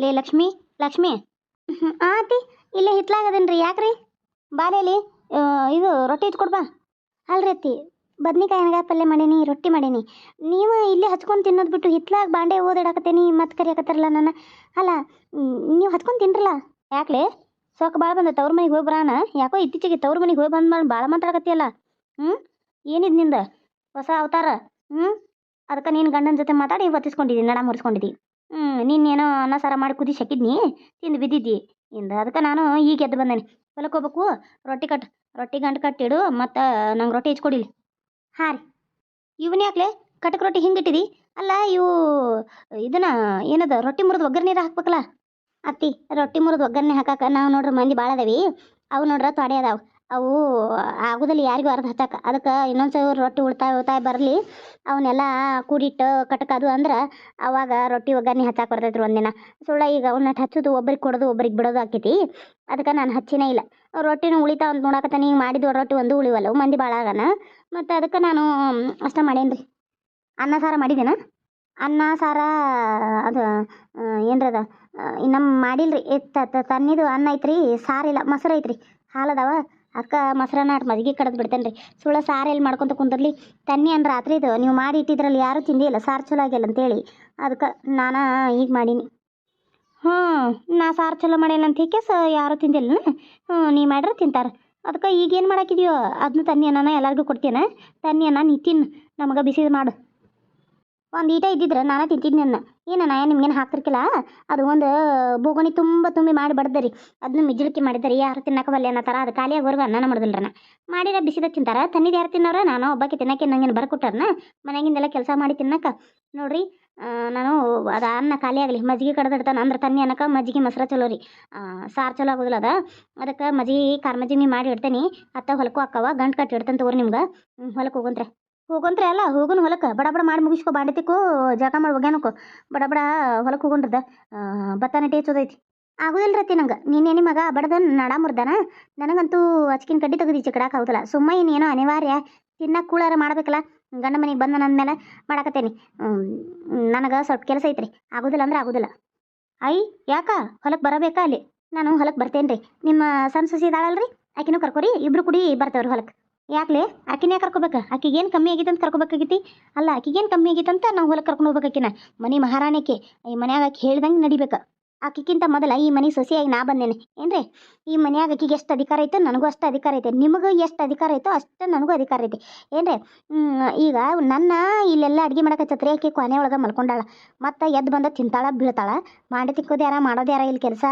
ಲೇ ಲಕ್ಷ್ಮಿ ಲಕ್ಷ್ಮಿ. ಆತಿ ಇಲ್ಲೇ ಹಿತ್ಲಾಗದೇನ್ರಿ, ಯಾಕ್ರಿ? ಬಾಲೇಲಿ ಇದು ರೊಟ್ಟಿ ಇಟ್ಕೊಡ್ ಬಾ. ಅಲ್ರಿ ಅತ್ತಿ, ಬದ್ನಿಕಾಯಿ ಎಣ್ಗಾಯಿ ಪಲ್ಯ ಮಾಡೀನಿ, ರೊಟ್ಟಿ ಮಾಡೀನಿ. ನೀವು ಇಲ್ಲಿ ಹಚ್ಕೊಂಡು ತಿನ್ನೋದು ಬಿಟ್ಟು ಹಿತ್ಲಾಗ ಬಾಂಡೆ ಓದಾಡಕತ್ತೇನಿ, ಮತ್ತೆ ಕರಿಯಾಕತ್ತಾರಲ್ಲ ನನ್ನ? ಅಲ್ಲ ನೀವು ಹಚ್ಕೊಂಡು ತಿನ್ರಲ್ಲ? ಯಾಕ್ಲೆ? ಸೊಕ್ಕ ಭಾಳ ಬಂದ ತವ್ರ ಮನೆಗೆ ಹೋಗಿ ಬರೋಣ ಯಾಕೋ ಇತ್ತೀಚೆಗೆ ತವ್ರ ಮನೆಗೆ ಹೋಗಿ ಬಂದ ಭಾಳ ಮಾತಾಡಕತ್ತಿಯಲ್ಲ? ಹ್ಞೂ ಏನಿದ್ನಿಂದ? ಹೊಸ ಅವತಾರ? ಹ್ಞೂ ಅದಕ್ಕೆ ನೀನು ಗಂಡನ ಜೊತೆ ಮಾತಾಡಿ ಒತ್ತಿಸ್ಕೊಂಡಿದ್ದೀನಿ ನಡ ಮುರಿಸ್ಕೊಂಡಿದ್ದಿ ಹ್ಞೂ ನಿನ್ನೇನೋ ಅನ್ನ ಸಾರ ಮಾಡಿ ಕುದಿಸಿ ಹಾಕಿದ್ನಿ ತಿಂದು ಬಿದ್ದಿದ್ದಿ. ಇಂದ ಅದಕ್ಕೆ ನಾನು ಈಗ ಎದ್ದು ಬಂದೇನಿ. ಹೊಲಕ್ಕೆ ಹೋಗ್ಬೇಕು, ರೊಟ್ಟಿ ಕಟ್, ರೊಟ್ಟಿ ಗಂಟು ಕಟ್ಟಿಡು ಮತ್ತು ನಂಗೆ ರೊಟ್ಟಿ ಹೆಚ್ಕೊಡಿಲಿ ಹಾಂ ರೀ. ಇವನ್ ಯಾಕ್ಲೆ? ಕಟಕ್ ರೊಟ್ಟಿ ಹಿಂಗೆ ಇಟ್ಟಿದಿ? ಅಲ್ಲ, ಇವು ಇದನ್ನ ಏನದ, ರೊಟ್ಟಿ ಮುರಿದು ಒಗ್ಗರಣೆ ಹಾಕ್ಬೇಕಲ್ಲ? ಅತ್ತಿ, ರೊಟ್ಟಿ ಮುರಿದು ಒಗ್ಗರಣೆ ಹಾಕಕ್ಕೆ ನಾವು ನೋಡ್ರಿ ಮಂದಿ ಭಾಳ ಅದಾವಿ. ಅವು ನೋಡ್ರ ತೊಡೆ ಅದಾವು. ಅವು ಆಗುದಿಲ್ಲ ಯಾರಿಗೂ ಅರ್ಧ ಹತ್ತಕ ಅದಕ್ಕೆ ಇನ್ನೊಂದು ರೊಟ್ಟಿ ಉಳ್ತಾಯ ಉಳ್ತಾಯ ಬರಲಿ ಅವನ್ನೆಲ್ಲ ಕೂಡಿಟ್ಟು ಕಟಕದು ಅಂದ್ರೆ ಅವಾಗ ರೊಟ್ಟಿ ಒಗ್ಗರಣೆ ಹಚ್ಚಾಕ ಬರ್ತೈತ್ರಿ ಒಂದಿನ. ಸುಳ್ಳ ಈಗ ಅವನ್ನ ಹಚ್ಚೋದು ಒಬ್ರಿಗೆ ಕೊಡೋದು, ಒಬ್ರಿಗೆ ಬಿಡೋದು ಆಕೈತಿ. ಅದಕ್ಕೆ ನಾನು ಹಚ್ಚಿನೇ ಇಲ್ಲ. ರೊಟ್ಟಿನೂ ಉಳಿತಾವ ಅಂತ ನೋಡಕತ್ತಾನೆ ಈಗ ಮಾಡಿದ ರೊಟ್ಟಿ ಒಂದು ಉಳಿವಲ್ಲ ಮಂದಿ ಭಾಳ ಆಗನ. ಮತ್ತು ಅದಕ್ಕೆ ನಾನು ಅಷ್ಟ ಮಾಡೇನಿ ರೀ ಅನ್ನ ಸಾರ ಮಾಡಿದ್ದೇನ ಅನ್ನ ಸಾರ, ಅದು ಏನರದ? ನಮ್ಮ ಮಾಡಿಲ್ರಿ. ತನ್ನಿದು ಅನ್ನ ಐತ್ರಿ ಸಾರಿಲ್ಲ ಮೊಸರು ಐತ್ರಿ. ಹಾಲದಾವ ಅಕ್ಕ ಮೊಸರನ್ನ ಮಜ್ಗೆ ಕಡದ್ ಬಿಡ್ತೇನೆ ರೀ ಸುಳ್ಳ ಸಾರು ಎಲ್ಲಿ ಮಾಡ್ಕೊಂತ ಕುಂದರ್ಲಿ, ತನ್ನಿ ಅನ್ ರಾತ್ರಿದು ನೀವು ಮಾಡಿ ಇಟ್ಟಿದ್ರಲ್ಲಿ ಯಾರೂ ತಿಂದಿಲ್ಲ, ಸಾರು ಚಲೋ ಆಗಿಲ್ಲ ಅಂತೇಳಿ. ಅದಕ್ಕೆ ನಾನು ಈಗ ಮಾಡೀನಿ. ಹ್ಞೂ ನಾ ಸಾರು ಚಲೋ ಮಾಡೇನಂತ ಸ ಯಾರೂ ತಿಂದಿಲ್ಲ ಹ್ಞೂ ನೀ ಮಾಡ್ರೆ ತಿಂತಾರೆ. ಅದಕ್ಕೆ ಈಗೇನು ಮಾಡಾಕಿದ್ಯೋ ಅದನ್ನ ತನ್ನಿ ಅನ್ನ ಎಲ್ಲರಿಗೂ ಕೊಡ್ತೇನೆ. ತನ್ನಿ ಅನ್ನ ನೀ ತಿನ್ನು ನಮಗೆ ಬಿಸಿದು ಮಾಡು. ಒಂದು ಈಟ ಇದ್ದಿದ್ರೆ ನಾನು ತಿಂತಿದ್ನಿ ಅನ್ನ. ನಾ ನಿಮ್ಗೇನು ಹಾಕ್ತಿರ್ಕಿಲ್ಲ? ಅದು ಒಂದು, ಬೋಗಣಿ ತುಂಬ ತುಂಬಿ ಮಾಡಿ ಬಡ್ದರಿ. ಅದನ್ನ ಮಿಜ್ಲಿಕ್ಕೆ ಮಾಡಿದ್ದಾರೆ ಯಾರು ತಿನ್ನಕ್ಕೆ ಬಲ್ಲೆ ಅನ್ನೋ ಥರ. ಅದು ಖಾಲಿಯಾಗೋರ್ಗು ಅನ್ನನ ಮಾಡೋದಿಲ್ರನ. ಮಾಡಿರ ಬಿಸಿದ ತಿಂತಾರೆ. ತನ್ನಿದ ಯಾರು ತಿನ್ನೋರ? ನಾನು ಒಬ್ಬಾಕಿ ತಿನ್ನಕ್ಕೆ ನಂಗೇನು ಬರ್ಕೊಟ್ಟಾರನ ಮನೆಗಿಂದೆಲ್ಲ ಕೆಲಸ ಮಾಡಿ ತಿನ್ನಕ್ಕೆ ನೋಡ್ರಿ ನಾನು ಅದು ಅನ್ನ ಖಾಲಿ ಆಗಲಿ. ಮಜ್ಜಿಗೆ ಕಡ್ದಿಡ್ತಾನೆ ಅಂದ್ರೆ ತನ್ನಿ ಅನ್ನಕ್ಕೆ ಮಜ್ಜಿಗೆ ಮೊಸರು ಚಲೋ ರೀ. ಸಾರು ಚಲೋ ಆಗೋದಿಲ್ಲ ಅದ. ಅದಕ್ಕೆ ಮಜ್ಜಿಗೆ, ಖಾರ ಮಜ್ಜಿಗೆ ಮಾಡಿ ಇಡ್ತೇನೆ. ಅತ್ತ ಹೊಲಕ್ಕೂ ಅಕ್ಕವ, ಗಂಟು ಕಟ್ಟಿ ಇಡ್ತಾನೆ ತಗೋರಿ ನಿಮ್ಗೆ. ಹೊಲಕ್ಕೆ ಹೋಗಂತ್ರೆ. ಹೋಗಂತ್ರೆ ಅಲ್ಲ, ಹೋಗುನು ಹೊಲಕ್ಕೆ. ಬಡ ಬಡ ಮಾಡಿ ಮುಗಿಸ್ಕೊ ಬಾಂಡೆತಿಕ್ಕು ಜಾಕ ಮಾಡಿ ಒಗ್ಯಾನಕ್ಕೋ ಬಡ ಬಡ ಹೊಲಕ್ಕೆ ಹೋಗೊಂಡ್ರದ. ಭತ್ತ ನಟಿ ಹಚ್ಚೋದೈತಿ ಆಗುದಿಲ್ಲ ರತಿ ನಂಗೆ. ನಿನ್ನೆ ಮಗ ಬಡದ ನಡ ಮುರ್ದಾನ ನನಗಂತೂ ಅಚ್ಕಿನ ಕಡ್ಡಿ ತೆಗೆದು ಈಚೆ ಕಡಾಕ್ ಆಗುದಿಲ್ಲ. ಸುಮ್ಮ ಇನ್ನೇನೋ ಅನಿವಾರ್ಯ. ತಿನ್ನಕ್ಕೆ ಕೂಳಾರ ಮಾಡ್ಬೇಕಲ್ಲ. ಗಂಡ ಮನೆಗೆ ಬಂದ ಮೇಲೆ ಮಾಡಕತ್ತೇನಿ. ನನಗೆ ಸ್ವಲ್ಪ ಕೆಲಸ ಐತ್ರಿ. ಆಗುದಿಲ್ಲ ಅಂದ್ರೆ ಆಗುದಿಲ್ಲ. ಐ, ಯಾಕ? ಹೊಲಕ್ಕೆ ಬರಬೇಕಾ ಅಲ್ಲಿ? ನಾನು ಹೊಲಕ್ಕೆ ಬರ್ತೇನೆ ರೀ ನಿಮ್ಮ ಸಣ್ಣ ಸಸಿ ಇದಾಳಲ್ರಿ? ಆಕಿನೂ ಕರ್ಕೊರಿ? ಇಬ್ರು ಕೂಡಿ ಬರ್ತೇವ್ರಿ ಹೊಲಕ್ಕೆ ಯಾಕ್ಲೆ? ಆಕಿನೇ ಕರ್ಕೋಬೇಕು? ಆಕಿಗೆ ಏನು ಕಮ್ಮಿ ಆಗೈತೆ ಅಂತ ಕರ್ಕೋಬೇಕಾಗಿತ್ತು ಅಲ್ಲ ಆಕಿಗೇನು ಕಮ್ಮಿ ಆಗೈತೆ ಅಂತ ನಾವು ಹೊಲಕ್ಕೆ ಕರ್ಕೊಂಡು ಹೋಗ್ಬೇಕು ಆಕಿನ. ಮನೆ ಮಹಾರಾಣಿಕೆ. ಈ ಮನ್ಯಾಗ ಆಕೆ ಹೇಳ್ದಂಗೆ ನಡಿಬೇಕು. ಆಕಿಗಿಂತ ಮೊದಲ ಈ ಮನೆ ಸೊಸೆಯಾಗಿ ನಾ ಬಂದೇನೆ. ಏನ್ರಿ? ಈ ಮನೆಯಾಗ ಆಕಿಗೆ ಎಷ್ಟು ಅಧಿಕಾರ ಐತೆ ನನಗೂ ಅಷ್ಟು ಅಧಿಕಾರ ಐತೆ. ನಿಮಗೂ ಎಷ್ಟು ಅಧಿಕಾರ ಐತೋ ಅಷ್ಟು ನನಗೂ ಅಧಿಕಾರ ಐತಿ. ಏನ್ರಿ? ಈಗ ನನ್ನ ಇಲ್ಲೆಲ್ಲ ಅಡುಗೆ ಮಾಡಕತ್ತತ್ರಿ ಆಕಿ ಕೊನೆ ಒಳಗೆ ಮಲ್ಕೊಂಡಾಳ. ಮತ್ತು ಎದ್ದು ಬಂದ ತಿಂತಾಳ, ಬೀಳ್ತಾಳ. ಮಾಡಿ ತಿಕ್ಕೋದು ಯಾರ, ಮಾಡೋದು ಯಾರ ಇಲ್ಲಿ ಕೆಲಸ?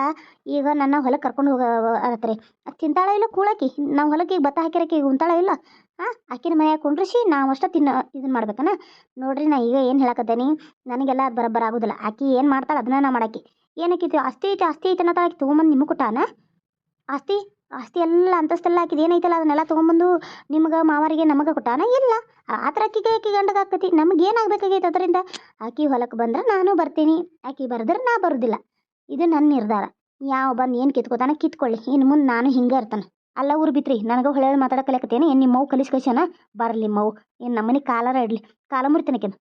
ಈಗ ನನ್ನ ಹೊಲಕ್ಕೆ ಕರ್ಕೊಂಡು ಹೋಗ ಅರತ್ರಿ ತಿಂತಾಳ ಇಲ್ಲ ಕೂಳಾಕಿ ನಾವು ಹೊಲಕ್ಕೆ ಈಗ ಭತ್ತ ಹಾಕಿರಕ್ಕೆ ಈಗ ಉಂತಾಳ ಇಲ್ಲ? ಹಾಂ, ಆಕಿನ ಮನೆಯಾಗ ಕುಂಡ್ರಿಸಿ ನಾವು ಅಷ್ಟ ತಿನ್ನ ಇದನ್ನ ಮಾಡ್ಬೇಕನ? ನೋಡ್ರಿ ನಾ ಈಗ ಏನು ಹೇಳಕತ್ತೇನಿ. ನನಗೆಲ್ಲ ಬರಬ್ಬರ ಆಗೋದಿಲ್ಲ. ಆಕಿ ಏನು ಮಾಡ್ತಾಳೆ ಅದನ್ನ ನಾ ಮಾಡಾಕಿ. ಏನಕ್ಕಿತ್ತು ಆಸ್ತಿ ಐತೆ ಆಸ್ತಿ ಐತೆ ಅನ್ನೋ ಆಕಿ ತೊಗೊಂಬಂದು ನಿಮಗೆ ಕೊಟ್ಟಾನ? ಆಸ್ತಿ ಆಸ್ತಿ ಎಲ್ಲ ಅಂತಸ್ತೆಲ್ಲ ಹಾಕಿದ ಏನೈತಲ್ಲ ಅದನ್ನೆಲ್ಲ ತೊಗೊಂಬಂದು ನಿಮ್ಗೆ ಮಾವರಿಗೆ ನಮಗೆ ಕೊಟ್ಟಾನ? ಇಲ್ಲ. ಆ ಥರ ಗಂಡಗೆ ಆಕತಿ. ನಮ್ಗೆ ಏನಾಗಬೇಕಾಗೈತೆ ಅದರಿಂದ? ಆಕಿ ಹೊಲಕ್ಕೆ ಬಂದ್ರೆ ನಾನು ಬರ್ತೀನಿ. ಆಕಿ ಬರೆದ್ರೆ ನಾ ಬರೋದಿಲ್ಲ. ಇದು ನನ್ನ ನಿರ್ಧಾರ. ಯಾವ ಬಂದು ಏನು ಕಿತ್ಕೋತಾನ ಕಿತ್ಕೊಳ್ಳಿ. ಇನ್ನು ಮುಂದೆ ನಾನು ಹಿಂಗೆ ಇರ್ತಾನೆ. ಅಲ್ಲ ಊರು ಬಿತ್ರಿ, ನನಗೆ ಹೊಳೆ ಮಾತಾಡೋ ಕಲಿಯಕತ್ತೇನೆ. ಏನು ನಿಮ್ಮ ಮೌ ಕಲಿಸ್ ಕಳ್ಸ್ಯಾನ? ಬರಲಿ ಮೌ ಏನು ನಮ್ಮನೆ ಕಾಲಾರ ಇಡ್ಲಿ ಕಾಲ ಮುರಿತಾನಕೇನು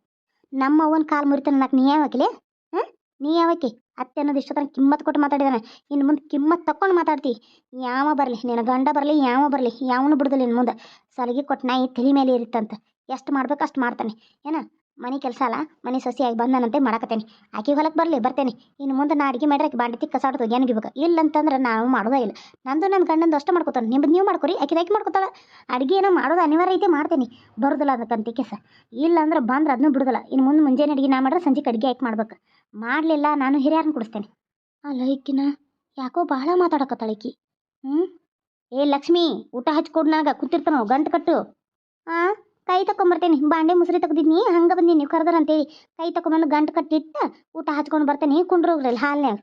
ನಮ್ಮ ಅವ್ವನ ಕಾಲು ಮುರಿತಾನ ನಾಲ್ಕು ನೀ ಯಾವಕಿಲೆ ಹಾಂ ನೀ ಯಾವಕಿ ಅತ್ತೆ ಅನ್ನೋದು ಇಷ್ಟ ತನಕ ಕಿಮ್ಮತ್ತು ಕೊಟ್ಟು ಮಾತಾಡಿದಾನೆ. ಇನ್ನು ಮುಂದೆ ಕಿಮ್ಮತ್ ತಕೊಂಡು ಮಾತಾಡ್ತಿ. ಯಾವ ಬರಲಿ, ನಿನ್ನ ಗಂಡ ಬರಲಿ, ಯಾವ ಬರಲಿ, ಯಾವನು ಬಿಡುದಿಲ್ಲ ಇನ್ನು ಮುಂದೆ. ಸಲಿಗೆ ಕೊಟ್ಟು ನಾಯಿ ತಲೆ ಮೇಲೆ ಇರುತ್ತಂತ. ಎಷ್ಟು ಮಾಡ್ಬೇಕು ಅಷ್ಟು ಮಾಡ್ತಾನೆ. ಏನ? ಮನೆ ಕೆಲಸ ಅಲ್ಲ, ಮನೆ ಸೊಸೆಯಾಗಿ ಬಂದನಂತೆ ಮಾಡಕತ್ತೇನೆ. ಆಕೆ ಹೊಲಕ್ಕೆ ಬರಲಿ, ಬರ್ತೇನೆ. ಇನ್ನು ಮುಂದೆ ನಾ ಅಡುಗೆ ಮಾಡ್ರೆ ಬಾಂಡಿ ಬಾಂಡೆ ತಿಕ್ಕ ಕಸಾಡ್ತು ಏನು ಗಿಬೇಕು ಇಲ್ಲ ಅಂತಂದ್ರೆ ನಾವು ಮಾಡೋದೇ ಇಲ್ಲ. ನಂದು ನನ್ನ ಗಂಡಂದು ಅಷ್ಟು ಮಾಡ್ಕೊತಾನೆ. ನಿಮ್ದು ನೀವು ಮಾಡ್ಕೊರಿ, ಆಕಿದ ಆಕಿ ಮಾಡ್ಕೊತಾಳೆ. ಅಡುಗೆ ಏನೋ ಮಾಡೋದು ಅನಿವಾರ್ಯ ಐತೆ ಮಾಡ್ತೀನಿ. ಬರೋದಿಲ್ಲ ಅದಕ್ಕಂತ ಕೆಸ ಇಲ್ಲ ಅಂದ್ರೆ ಬಂದ್ರೆ ಅದನ್ನೂ ಬಿಡೋದಿಲ್ಲ. ಇನ್ನು ಮುಂದೆ ಮುಂಜಾನೆ ಅಡುಗೆ ನಾ ಮಾಡಿದ್ರೆ ಸಂಜೆ ಅಡುಗೆ ಆಯ್ಕೆ ಮಾಡ್ಬೇಕು. ಮಾಡಲಿಲ್ಲ ನಾನು ಹಿರಿಯರನ್ನ ಕುಡಿಸ್ತೇನೆ. ಅಲ್ಲ ಈಕಿನ ಯಾಕೋ ಭಾಳ ಮಾತಾಡಕತ್ತಾಳ ಈಕಿ. ಹ್ಞೂ ಏ ಲಕ್ಷ್ಮಿ, ಊಟ ಹಚ್ಕೊಡು ನನಗೆ ಕೂತಿರ್ತಾನೋ ಗಂಟು ಕಟ್ಟು. ಹಾಂ ಕೈ ತಗೊಂಬರ್ತೇನೆ ಬಾಂಡೆ ಮುಸ್ರಿ ತೆಗ್ದಿದ್ನಿ ಹಂಗೆ ಬಂದೀನಿ ನೀವು ಕರೆದ್ರ ಅಂತೇಳಿ ಕೈ ತಗೊಂಬಂದು ಗಂಟು ಕಟ್ಟಿಟ್ಟು ಊಟ ಹಚ್ಕೊಂಡು ಬರ್ತೇನೆ ಕುಂಡ್ರೋಗ್ರಲ್ಲ ಹಾಲ್ನ್ಯಾಗ.